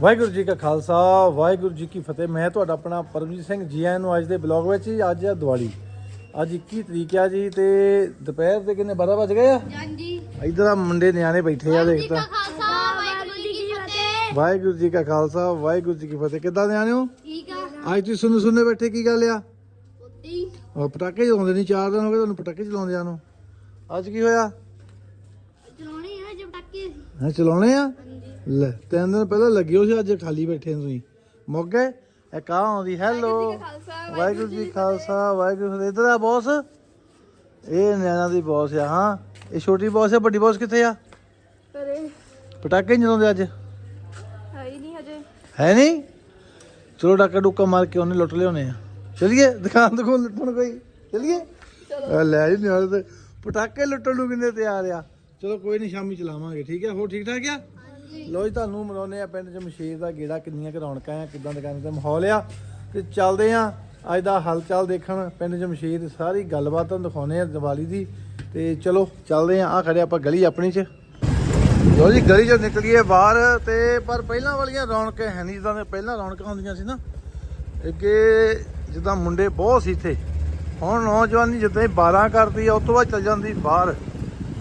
ਵਾਹਿਗੁਰੂ ਜੀ ਕਾ ਖਾਲਸਾ ਵਾਹਿਗੁਰੂ ਜੀ ਕੀ ਫਤਿਹ। ਮੈਂ ਤੁਹਾਡਾ ਆਪਣਾ ਪਰਮਜੀਤ ਸਿੰਘ ਜੀ ਆਇਆਂ ਨੂੰ ਅੱਜ ਦੇ ਬਲੌਗ ਵਿੱਚ ਜੀ ਅੱਜ ਆ ਦੀਵਾਲੀ। ਅੱਜ 21 ਤਰੀਕ ਆ ਜੀ ਤੇ ਦੁਪਹਿਰ ਦੇ ਕਿੰਨੇ 12 ਵਜ ਗਏ ਆ? ਹਾਂਜੀ। ਇਧਰ ਆ ਮੁੰਡੇ ਨਿਆਣੇ ਬੈਠੇ ਆ ਦੇਖ ਜੀ ਤਾਂ। ਵਾਹਿਗੁਰੂ ਜੀ ਕੀ ਜੀ ਖਾਲਸਾ ਵਾਹਿਗੁਰੂ ਜੀ ਕੀ ਫਤਿਹ। ਕਿੱਦਾਂ ਨਿਆਣੇ ਹੋ? ਠੀਕ ਆ। ਅੱਜ ਤੁਸੀਂ ਸੁਣਨੇ ਸੁਣਨੇ ਬੈਠੇ ਕੀ ਗੱਲ ਆ? ਉਹ ਪਟਾਕੇ ਚਲਾਉਂਦੇ ਨਹੀਂ ਚਾਰ ਦਿਨ ਹੋ ਗਏ ਤੁਹਾਨੂੰ ਪਟਾਕੇ ਚਲਾਉਂਦਿਆਂ ਨੂੰ। ਅੱਜ ਕੀ ਹੋਇਆ? ਚਲਾਉਣੇ ਆ ਟੱਕੇ ਹੈ ਚਲਾਉਣੇ ਆ? ਲੈ ਤਿੰਨ ਦਿਨ ਪਹਿਲਾਂ ਲੱਗੇ ਹੋ ਸੀ ਅੱਜ ਖਾਲੀ ਬੈਠੇ ਹੋ ਤੁਸੀਂ। ਮੁੱਕ ਗਏ? ਇੱਕ ਆ ਆਉਂਦੀ ਹੈਲੋ ਵਾਹਿਗੁਰੂ ਜੀ ਕਾ ਖਾਲਸਾ ਵਾਹਿਗੁਰੂ ਜੀ ਇਧਰ ਆ ਬੌਸ ਇਹ ਨਿਆਣਾ ਦੀ ਬੌਸ ਆ ਹਾਂ। ਇਹ ਛੋਟੀ ਬੌਸ ਆ ਵੱਡੀ ਬੌਸ ਕਿੱਥੇ ਆ? ਅਰੇ ਪਟਾਕੇ ਨਹੀਂ ਚਲਾਉਂਦੇ ਅੱਜ? ਹੈ ਹੀ ਨਹੀਂ ਹਜੇ। ਹੈ ਨਹੀਂ? ਚਲੋ ਡਾਕਾ ਡੁੱਕਾ ਮਾਰ ਕੇ ਉਹਨੇ ਲੁੱਟ ਲਿਆਉਣੇ ਆ। ਚਲਿਏ ਦੁਕਾਨ ਤੋਂ ਕੋਲ ਲੁੱਟਣ ਕੋਈ? ਚਲਿਏ? ਲੈ ਜੀ ਨਿਆਣੇ ਤੇ। ਪਟਾਕੇ ਲੁੱਟਣ ਨੂੰ ਕਿੰਨੇ ਤਿਆਰ ਆ। ਚਲੋ ਕੋਈ ਨਹੀਂ ਸ਼ਾਮੀ ਚਲਾਵਾਂਗੇ। ਠੀਕ ਹੈ ਹੋਰ ਠੀਕ ਠਾਕ ਆ? ਲੋ ਜੀ, ਤੁਹਾਨੂੰ ਮਿਲਾਉਂਦੇ ਆ ਪਿੰਡ ਜਮਸ਼ੇਰ ਦਾ ਗੇੜਾ, ਕਿੰਨੀਆਂ ਕੁ ਰੌਣਕਾਂ ਆ, ਕਿਦਾਂ ਦੁਕਾਨ ਤੇ ਮਾਹੌਲ ਆ। ਤੇ ਚੱਲਦੇ ਆ ਅੱਜ ਦਾ ਹਲਚਲ ਦੇਖਣ, ਪਿੰਡ ਜਮਸ਼ੇਰ ਦੀ ਸਾਰੀ ਗੱਲਬਾਤ ਤੁਹਾਨੂੰ ਦਿਖਾਉਂਦੇ ਆ ਦੀਵਾਲੀ ਦੀ। ਤੇ ਚਲੋ, ਚੱਲਦੇ ਆ ਆ ਖੜੇ ਆਪਾਂ ਗਲੀ ਆਪਣੀ ਚ। ਲੋ ਜੀ, ਗਲੀ ਚੋਂ ਨਿਕਲੀਏ ਬਾਹਰ, ਤੇ ਪਰ ਪਹਿਲਾਂ ਵਾਲੀਆਂ ਰੌਣਕਾਂ ਹੈ ਨਹੀਂ, ਜਿੱਦਾਂ ਦੇ ਪਹਿਲਾਂ ਰੌਣਕਾਂ ਹੁੰਦੀਆਂ ਸੀ ਨਾ। ਅੱਗੇ ਜਿੱਦਾਂ ਮੁੰਡੇ ਬਹੁਤ ਸੀ ਇੱਥੇ। ਹੁਣ ਨੌਜਵਾਨੀ ਜਿੱਦਾਂ ਹੀ 12 ਕਰਦੀ ਆ, ਉਸ ਤੋਂ ਬਾਅਦ ਚੱਲ ਜਾਂਦੀ ਬਾਹਰ।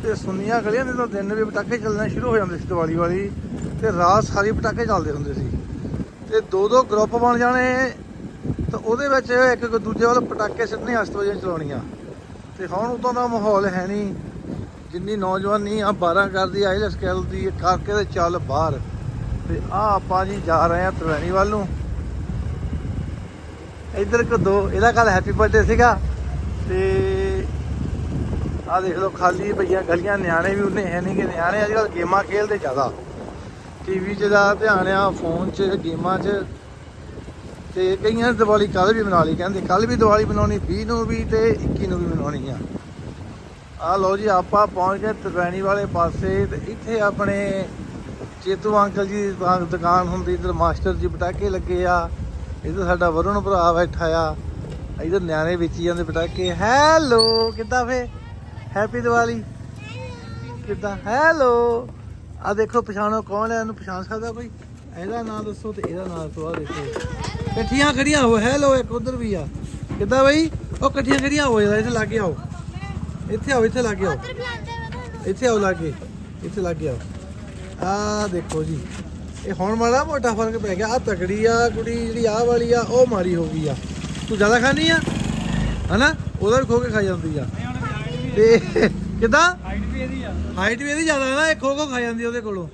ਤੇ ਸੁੰਨੀਆਂ ਗਲੀਆਂ ਦੇ ਤਾਂ ਦਿਨ ਵੀ ਪਟਾਕੇ ਚੱਲਣੇ ਸ਼ੁਰੂ ਹੋ ਜਾਂਦੇ ਸੀ ਦੀਵਾਲੀ ਵਾਲੀ ਤੇ ਰਾਤ ਸਾਰੀ ਪਟਾਕੇ ਚੱਲਦੇ ਹੁੰਦੇ ਸੀ। ਤੇ ਦੋ ਦੋ ਗਰੁੱਪ ਬਣ ਜਾਣੇ, ਤਾਂ ਉਹਦੇ ਵਿੱਚ ਇੱਕ ਦੂਜੇ ਵੱਲ ਪਟਾਕੇ ਸਿੱਟਣੇ ਅਸਤਵਾਜੀਆਂ ਚਲਾਉਣੀਆਂ। ਤੇ ਹੁਣ ਉਦੋਂ ਦਾ ਮਾਹੌਲ ਹੈ ਨਹੀਂ। ਜਿੰਨੀ ਨੌਜਵਾਨੀ ਆ 12 ਕਰਦੀ ਆਈਲੈਸ ਕਰਦੀ ਕਰਕੇ ਤੇ ਚੱਲ ਬਾਹਰ। ਤੇ ਆ ਆਪਾਂ ਜੀ ਜਾ ਰਹੇ ਆ ਤਲਵੈਣੀ ਵੱਲ ਨੂੰ। ਇੱਧਰ ਕੋ ਦੋ, ਇਹਦਾ ਕੱਲ ਹੈਪੀ ਬਰਥਡੇ ਸੀਗਾ। ਤੇ ਆ ਦੇਖ ਲਓ, ਖਾਲੀ ਪਈਆਂ ਗਲੀਆਂ, ਨਿਆਣੇ ਵੀ ਉਹਨੇ ਹੈ ਨਹੀਂ ਕਿ ਨਿਆਣੇ ਅੱਜ ਕੱਲ ਗੇਮਾਂ ਖੇਲਦੇ ਜ਼ਿਆਦਾ। ਟੀਵੀ 'ਚ ਦਾ ਧਿਆਨ ਆ ਫੋਨ 'ਚ, ਗੇਮਾਂ 'ਚ। ਤੇ ਕਈਆਂ ਨੇ ਦੀਵਾਲੀ ਕੱਲ ਵੀ ਮਨਾ ਲਈ, ਕਹਿੰਦੇ ਕੱਲ ਵੀ ਦੀਵਾਲੀ ਮਨਾਉਣੀ 20 ਨੂੰ ਵੀ ਤੇ 21 ਨੂੰ ਵੀ ਮਨਾਉਣੀ ਆ। ਆ ਲਓ ਜੀ, ਆਪਾਂ ਪਹੁੰਚ ਗਏ ਤ੍ਰਿਵੈਣੀ ਵਾਲੇ ਪਾਸੇ ਤੇ ਇੱਥੇ ਆਪਣੇ ਚੇਤੂ ਅੰਕਲ ਜੀ ਦੀ ਦੁਕਾਨ- ਦੁਕਾਨ ਹੁੰਦੀ, ਇਧਰ ਮਾਸਟਰ ਜੀ ਪਟਾਕੇ ਲੱਗੇ ਆ। ਇਧਰ ਸਾਡਾ ਵਰੁਣ ਭਰਾ ਬੈਠਾ ਆ। ਇਧਰ ਨਿਆਣੇ ਵੇਚੀ ਜਾਂਦੇ ਪਟਾਕੇ। ਹੈਲੋ, ਕਿੱਦਾਂ ਫੇ? ਹੈਪੀ ਦੀਵਾਲੀ ਕਿੱਦਾਂ? ਹੈਲੋ ਆ ਦੇਖੋ ਪਛਾਣੋ ਕੌਣ ਹੈ? ਇਹਨੂੰ ਪਛਾਣ ਸਕਦਾ ਕੋਈ? ਇਹਦਾ ਨਾਮ ਦੱਸੋ ਤੇ ਇਹਦਾ ਨਾਮ ਦੱਸੋ ਆ ਦੇਖੋ। ਇਕੱਠੀਆਂ ਖੜੀਆਂ ਹੋ ਹੈਲੋ ਇੱਕ ਉਧਰ ਵੀ ਆ। ਕਿੱਦਾਂ ਬਈ? ਉਹ ਇਕੱਠੀਆਂ ਖੜੀਆਂ ਹੋ ਜਰਾ ਇੱਥੇ ਲੱਗੇ ਆਓ। ਇੱਥੇ ਆਓ ਇੱਥੇ ਲੱਗੇ ਆਓ। ਇੱਥੇ ਆਓ ਲਾਗੇ ਇੱਥੇ ਲੱਗੇ ਆਓ। ਆ ਦੇਖੋ ਜੀ ਇਹ ਹੁਣ ਵਾਲਾ ਮੋਟਾ ਫ਼ਰਕ ਪੈ ਗਿਆ। ਆ ਤਕੜੀ ਆ ਕੁੜੀ ਜਿਹੜੀ ਆ ਵਾਲੀ ਆ ਉਹ ਮਾਰੀ ਹੋ ਗਈ ਆ। ਤੂੰ ਜ਼ਿਆਦਾ ਖਾਣੀ ਆ? ਹਨਾ? ਉਹਦਾ ਵੀ ਖੋ ਕੇ ਖਾ ਜਾਂਦੀ ਆ। ਤੇ ਕਿਦਾਂ? ਹਾਈਟ ਵੀ ਇਹਦੀ ਆ। ਹਾਈਟ ਵੀ ਇਹਦੀ ਜ਼ਿਆਦਾ ਨਾ ਇਹ ਖੋ ਖੋ ਖਾ ਜਾਂਦੀ ਉਹਦੇ ਕੋਲੋਂ।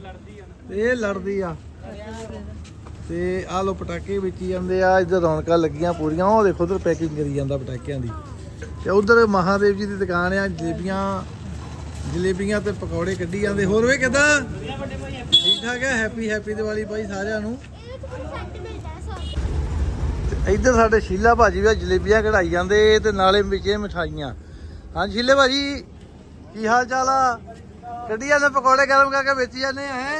ਤੇ ਇਹ ਲੜਦੀ ਆ। ਤੇ ਆ ਲੋ ਪਟਾਕੇ ਵੇਚੀ ਜਾਂਦੇ ਆ ਇੱਧਰ ਰੌਣਕਾਂ ਲੱਗੀਆਂ ਪੂਰੀਆਂ ਉਹ ਦੇਖੋ ਉਧਰ ਪੈਕਿੰਗ ਕਰੀ ਜਾਂਦਾ ਪਟਾਕਿਆਂ ਦੀ। ਤੇ ਉਧਰ ਮਹਾਦੇਵ ਜੀ ਦੀ ਦੁਕਾਨ ਆ ਜਲੇਬੀਆਂ ਜਲੇਬੀਆਂ ਤੇ ਪਕੌੜੇ ਕੱਢੀ ਜਾਂਦੇ। ਹੋਰ ਵੇ ਕਿਦਾਂ? ਠੀਕ ਠਾਕ ਹੈ ਹੈਪੀ ਹੈਪੀ ਦੀਵਾਲੀ ਭਾਈ ਸਾਰਿਆਂ ਨੂੰ। ਹੈ ਇੱਧਰ ਸਾਡੇ ਸ਼ੀਲਾ ਭਾਜੀ ਵੀ ਜਲੇਬੀਆਂ ਕਢਾਈ ਜਾਂਦੇ ਤੇ ਨਾਲੇ ਵਿੱਚੇ ਮਠਾਈਆਂ। ਹਾਂ ਸ਼ੀਲੇ ਭਾਜੀ ਕੀ ਹਾਲ ਚਾਲ ਆ? ਕੱਢੀ ਜਾਂਦੇ ਪਕੌੜੇ ਗਰਮ ਕਰਕੇ ਵੇਚੀ ਜਾਂਦੇ ਆ ਹੈ?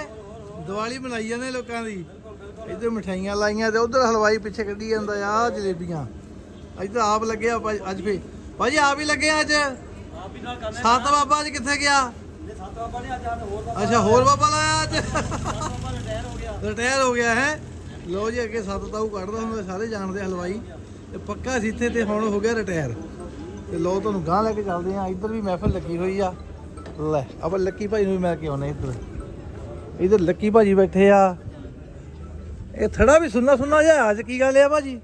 ਦੀਵਾਲੀ ਮਨਾਈ ਜਾਂਦੇ ਲੋਕਾਂ ਦੀ। ਇੱਧਰ ਮਠਾਈਆਂ ਲਾਈਆਂ ਤੇ ਉਧਰ ਹਲਵਾਈ ਪਿੱਛੇ ਕੱਢੀ ਜਾਂਦਾ ਆ ਜਲੇਬੀਆਂ। ਇੱਧਰ ਆਪ ਲੱਗਿਆ ਭਾਈ ਅੱਜ ਫੇ ਭਾਜੀ ਆਪ ਹੀ ਲੱਗੇ ਅੱਜ? ਸੱਤ ਬਾਬਾ ਅੱਜ ਕਿੱਥੇ ਗਿਆ? ਅੱਛਾ ਹੋਰ ਬਾਬਾ ਲਾਇਆ ਅੱਜ? ਰਿਟਾਇਰ ਹੋ ਗਿਆ। ਹੈ ਲੋ ਜੀ ਅੱਗੇ ਸੱਤ ਤਾਊ ਕੱਢਦਾ ਹੁੰਦਾ ਸਾਰੇ ਜਾਣਦੇ ਆ ਹਲਵਾਈ। ਤੇ ਪੱਕਾ ਸੀ ਇੱਥੇ ਤੇ ਹੁਣ ਹੋ ਗਿਆ ਰਿਟਾਇਰ। ਤੇ ਲੋ ਤੁਹਾਨੂੰ ਗਾਂ ਲੈ ਕੇ ਚੱਲਦੇ ਆ ਇੱਧਰ ਵੀ ਮਹਿਫਲ ਲੱਗੀ ਹੋਈ ਆ। ਲੈ, ਆਪਾਂ ਲੱਕੀ ਭਾਈ ਨੂੰ ਵੀ ਮਿਲ ਕੇ ਆਉਨੇ ਇੱਧਰ। ਇੱਧਰ ਲੱਕੀ ਭਾਜੀ ਬੈਠੇ ਆ। ਇਹ ਥੜਾ ਵੀ ਸੁੰਨਾ ਸੁੰਨਾ ਜਿਹਾ ਅੱਜ ਕੀ ਗੱਲ ਆ ਭਾਜੀ?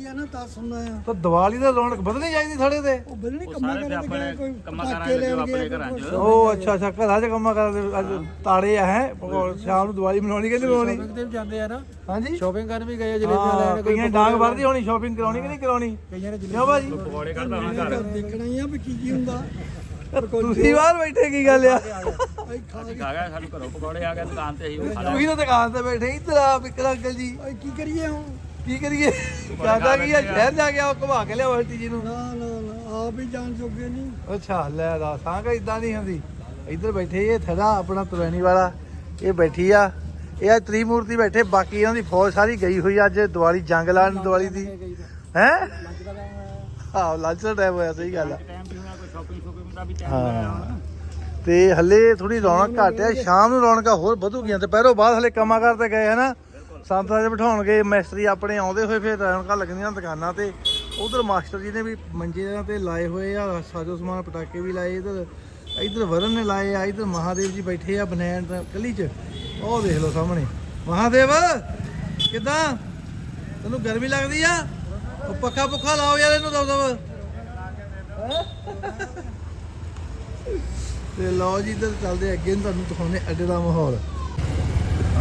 ਦੀਵਾਲੀ ਆ ਨਾ ਤਾਂ ਸੁਣਨਾ ਆ। ਤਾਂ ਦੀਵਾਲੀ ਦਾ ਰੌਣਕ ਵਧਣੀ ਚਾਹੀਦੀ ਥੜੇ ਤੇ। ਉਹ ਬਦਲਣੀ ਕੰਮਾਂ ਕਰਦੇ ਕੋਈ ਪਟਾਕੇ ਲੈ ਕੇ ਆਪਣੇ ਉਹ ਅੱਛਾ ਅੱਛਾ ਘਰਾਂ 'ਚ ਕੰਮਾਂ ਕਰਦੇ ਅੱਜ ਤਾੜੇ ਆ ਹੈ। ਸ਼ਾਮ ਨੂੰ ਦੀਵਾਲੀ ਮਨਾਉਣੀ ਕਹਿੰਦੇ ਮਨਾਉਣੀ। ਤੇ ਵੀ ਜਾਂਦੇ ਆ ਨਾ। ਹਾਂਜੀ? ਸ਼ਾਪਿੰਗ ਕਰਨ ਵੀ ਗਏ ਹਾਂ, ਕਈਆਂ ਦੀ ਡਾਂਗ ਵਰਦੀ ਹੋਣੀ ਸ਼ਾਪਿੰਗ ਕਰਾਉਣੀ ਕਿ ਨਹੀਂ ਕਰਾਉਣੀ? ਕਈਆਂ ਨੇ ਕਿਉਂ ਭਾਜੀ? ਦੇਖਣਾ ਹੀ ਆ ਵੀ ਕੀ ਕੀ ਹੁੰਦਾ। ਤੁਸੀਂ ਬਾਹਰ ਬੈਠੇ ਕੀ ਗੱਲ ਆ? ਭਾਈ ਖਾ ਕੇ ਆ ਗਿਆ ਸਾਨੂੰ ਘਰੋਂ ਪਕੌੜੇ ਆ ਗਏ ਦੁਕਾਨ ਤੇ ਅਸੀਂ ਖਾ ਤੁਸੀਂ ਤਾਂ ਦੁਕਾਨ ਤੇ ਬੈਠੇ ਇੱਧਰ ਆ ਵਿਕਰ ਅੰਕਲ ਜੀ। ਭਾਈ ਕੀ ਕਰੀਏ ਹੁਣ? ਕੀ ਕਰੀਏ? ਜ਼ਿਆਦਾ ਕੀ ਆ? ਸ਼ਹਿਰ ਜਾ ਕੇ ਆ ਘੁਮਾ ਕੇ ਲਿਆਓ ਆਂਟੀ ਜੀ ਨੂੰ। ਨਾ ਨਾ ਨਾ ਆਪ ਹੀ ਜਾਣ ਜੋਗੇ ਨਹੀਂ। ਅੱਛਾ ਲੈ ਦਾ ਸਾਂਗ ਇਦਾਂ ਨਹੀਂ ਹੁੰਦੀ। ਇੱਧਰ ਬੈਠੇ ਇਹ ਥੜਾ ਆਪਣਾ ਤੁਰੈਣੀ ਵਾਲਾ ਇਹ ਬੈਠੀ ਆ। ਇਹ ਆ ਤ੍ਰਿਮੂਰਤੀ ਬੈਠੇ ਬਾਕੀ ਇਹਨਾਂ ਦੀ ਫੌਜ ਸਾਰੀ ਗਈ ਹੋਈ ਅੱਜ ਦੀਵਾਲੀ ਜੰਗ ਲਾਣ ਦੀਵਾਲੀ ਦੀ। ਹੈ? ਆਹ ਲੰਚ ਦਾ ਟਾਈਮ ਹੋਇਆ ਸਹੀ ਗੱਲ ਆ। ਹਾਂ। ਤੇ ਹੱਲੇ ਥੋੜੀ ਰੌਣਕ ਘੱਟ ਆ ਸ਼ਾਮ ਨੂੰ ਰੌਣਕਾਂ ਹੋਰ ਵਧੂਗੀਆਂ ਤੇ ਪਹਿਰੋਂ ਬਾਅਦ ਹੱਲੇ ਕੰਮਾਂ ਕਰ ਤੇ ਗਏ ਹਨਾ। ਸੰਤਾਂ 'ਚ ਬਿਠਾਉਣਗੇ, ਮੈਸਤਰੀ ਆਪਣੇ ਆਉਂਦੇ ਹੋਏ ਫਿਰ ਰੌਣਕਾਂ ਲੱਗਣੀਆਂ ਦੁਕਾਨਾਂ ਤੇ। ਉਧਰ ਮਾਸਟਰ ਜੀ ਨੇ ਵੀ ਮੰਜਿਆਂ ਤੇ ਲਾਏ ਹੋਏ ਆ, ਸਾਜੋ ਸਮਾਨ ਪਟਾਕੇ ਵੀ ਲਾਏ ਇਧਰ ਇਧਰ ਵਰਨ ਨੇ ਲਾਏ ਆ, ਇਧਰ ਮਹਾਦੇਵ ਜੀ ਬੈਠੇ ਆ ਬਨੈਣ ਕਲੀ 'ਚ। ਉਹ ਦੇਖ ਲਓ ਸਾਹਮਣੇ। ਮਹਾਦੇਵ, ਕਿਦਾਂ? ਤੈਨੂੰ ਗਰਮੀ ਲੱਗਦੀ ਆ? ਉਹ ਪੱਖਾ ਪੁੱਖਾ ਲਾਓ ਯਾਰ ਇਹਨੂੰ ਦਬ ਦਬ। ਤੇ ਲਓ ਜੀ, ਇੱਧਰ ਚੱਲਦੇ ਅੱਗੇ ਨੂੰ ਤੁਹਾਨੂੰ ਦਿਖਾਉਣੇ ਅੱਡੇ ਦਾ ਮਾਹੌਲ।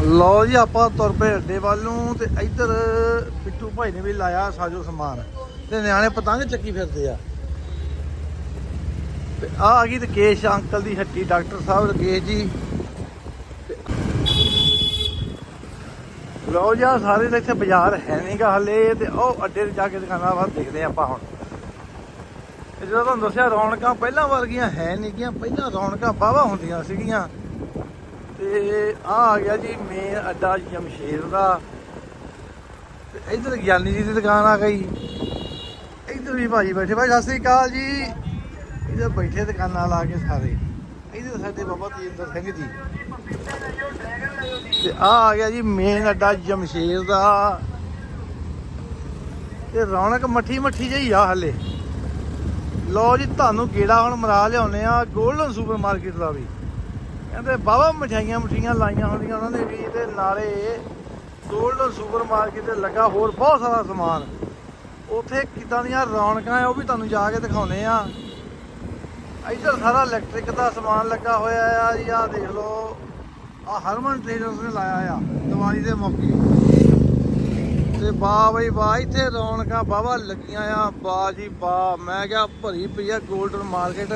ਲਓ ਜੀ, ਆਪਾਂ ਤੁਰ ਪਏ ਅੱਡੇ ਵੱਲ ਨੂੰ ਤੇ ਇੱਧਰ ਪਿੱਟੂ ਭਾਈ ਨੇ ਵੀ ਲਾਇਆ ਸਾਜੋ ਸਮਾਨ। ਤੇ ਨਿਆਣੇ ਪਤੰਗ ਚੱਕੀ ਫਿਰਦੇ ਆ। ਤੇ ਆ ਆ ਗਈ ਰਕੇਸ਼ ਅੰਕਲ ਦੀ ਹੱਟੀ, ਡਾਕਟਰ ਸਾਹਿਬ ਰਕੇਸ਼ ਜੀ। ਲਓ ਜੀ, ਆਹ ਸਾਰੇ ਇੱਥੇ ਬਾਜ਼ਾਰ ਹੈ ਨਹੀਂਗਾ ਹਲੇ, ਤੇ ਉਹ ਅੱਡੇ ਤੇ ਜਾ ਕੇ ਦੁਕਾਨਾਂ ਬਾਹਰ ਦੇਖਦੇ ਆਪਾਂ ਹੁਣ। ਤੇ ਜਦੋਂ ਤੁਹਾਨੂੰ ਦੱਸਿਆ, ਰੌਣਕਾਂ ਪਹਿਲਾਂ ਵਰਗੀਆਂ ਹੈ ਨਹੀਂਗੀਆਂ ਪਹਿਲਾਂ ਰੌਣਕਾਂ ਵਾਹਵਾ ਹੁੰਦੀਆਂ ਸੀਗੀਆਂ। ਤੇ ਆ ਆ ਗਿਆ ਜੀ ਮੇਨ ਅੱਡਾ ਜਮਸ਼ੇਰ ਦਾ। ਤੇ ਇੱਧਰ ਗਿਆਨੀ ਜੀ ਦੀ ਦੁਕਾਨ ਆ ਗਈ। ਇੱਧਰ ਵੀ ਭਾਜੀ ਬੈਠੇ। ਭਾਈ, ਸਤਿ ਸ੍ਰੀ ਅਕਾਲ ਜੀ। ਇੱਧਰ ਬੈਠੇ ਦੁਕਾਨਾਂ ਲਾ ਕੇ ਸਾਰੇ। ਇੱਧਰ ਸਾਡੇ ਬਾਬਾ ਤੇਜਿੰਦਰ ਸਿੰਘ ਜੀ। ਤੇ ਆ ਆ ਗਿਆ ਜੀ ਮੇਨ ਅੱਡਾ ਜਮਸ਼ੇਰ ਦਾ। ਤੇ ਰੌਣਕ ਮੱਠੀ ਮੱਠੀ ਜਿਹੀ ਆ ਹਲੇ। ਲਓ ਜੀ, ਤੁਹਾਨੂੰ ਗੇੜਾ ਹੁਣ ਮਰਾ ਲਿਆਉਨੇ ਆ? 골ਡਨ ਸੁਪਰ ਮਾਰਕੀਟ ਦਾ ਵੀ। ਕਹਿੰਦੇ ਬਾਵਾ ਮਠਾਈਆਂ ਮਠੀਆਂ ਲਾਈਆਂ ਹੁੰਦੀਆਂ ਉਹਨਾਂ ਨੇ ਵੀ ਤੇ ਨਾਲੇ ਗੋਲਡਨ ਸੁਪਰ ਮਾਰਕੀਟ ਤੇ ਲੱਗਾ ਹੋਰ ਬਹੁਤ ਸਾਰਾ ਸਮਾਨ। ਉੱਥੇ ਕਿਦਾਂ ਦੀਆਂ ਰੌਣਕਾਂ ਆ ਉਹ ਵੀ ਤੁਹਾਨੂੰ ਜਾ ਕੇ ਦਿਖਾਉਨੇ ਆ। ਇੱਧਰ ਸਾਰਾ ਇਲੈਕਟ੍ਰਿਕ ਦਾ ਸਮਾਨ ਲੱਗਾ ਹੋਇਆ ਆ ਜੀ ਆ ਦੇਖ ਲਓ। ਆ ਹਰਮਨ ਟ੍ਰੇਡਰਸ ਨੇ ਲਾਇਆ ਆ, ਦੀਵਾਲੀ ਦੇ ਮੌਕੇ। ਤੇ ਵਾਹ ਬਈ ਵਾਹ ਇੱਥੇ ਰੌਣਕਾਂ ਬਾਵਾ ਲੱਗੀਆਂ ਆ। ਵਾਹ ਜੀ ਵਾਹ ਮੈਂ ਕਿਹਾ ਭਰੀ ਪਈ ਆ 골ਡਨ ਮਾਰਕੀਟ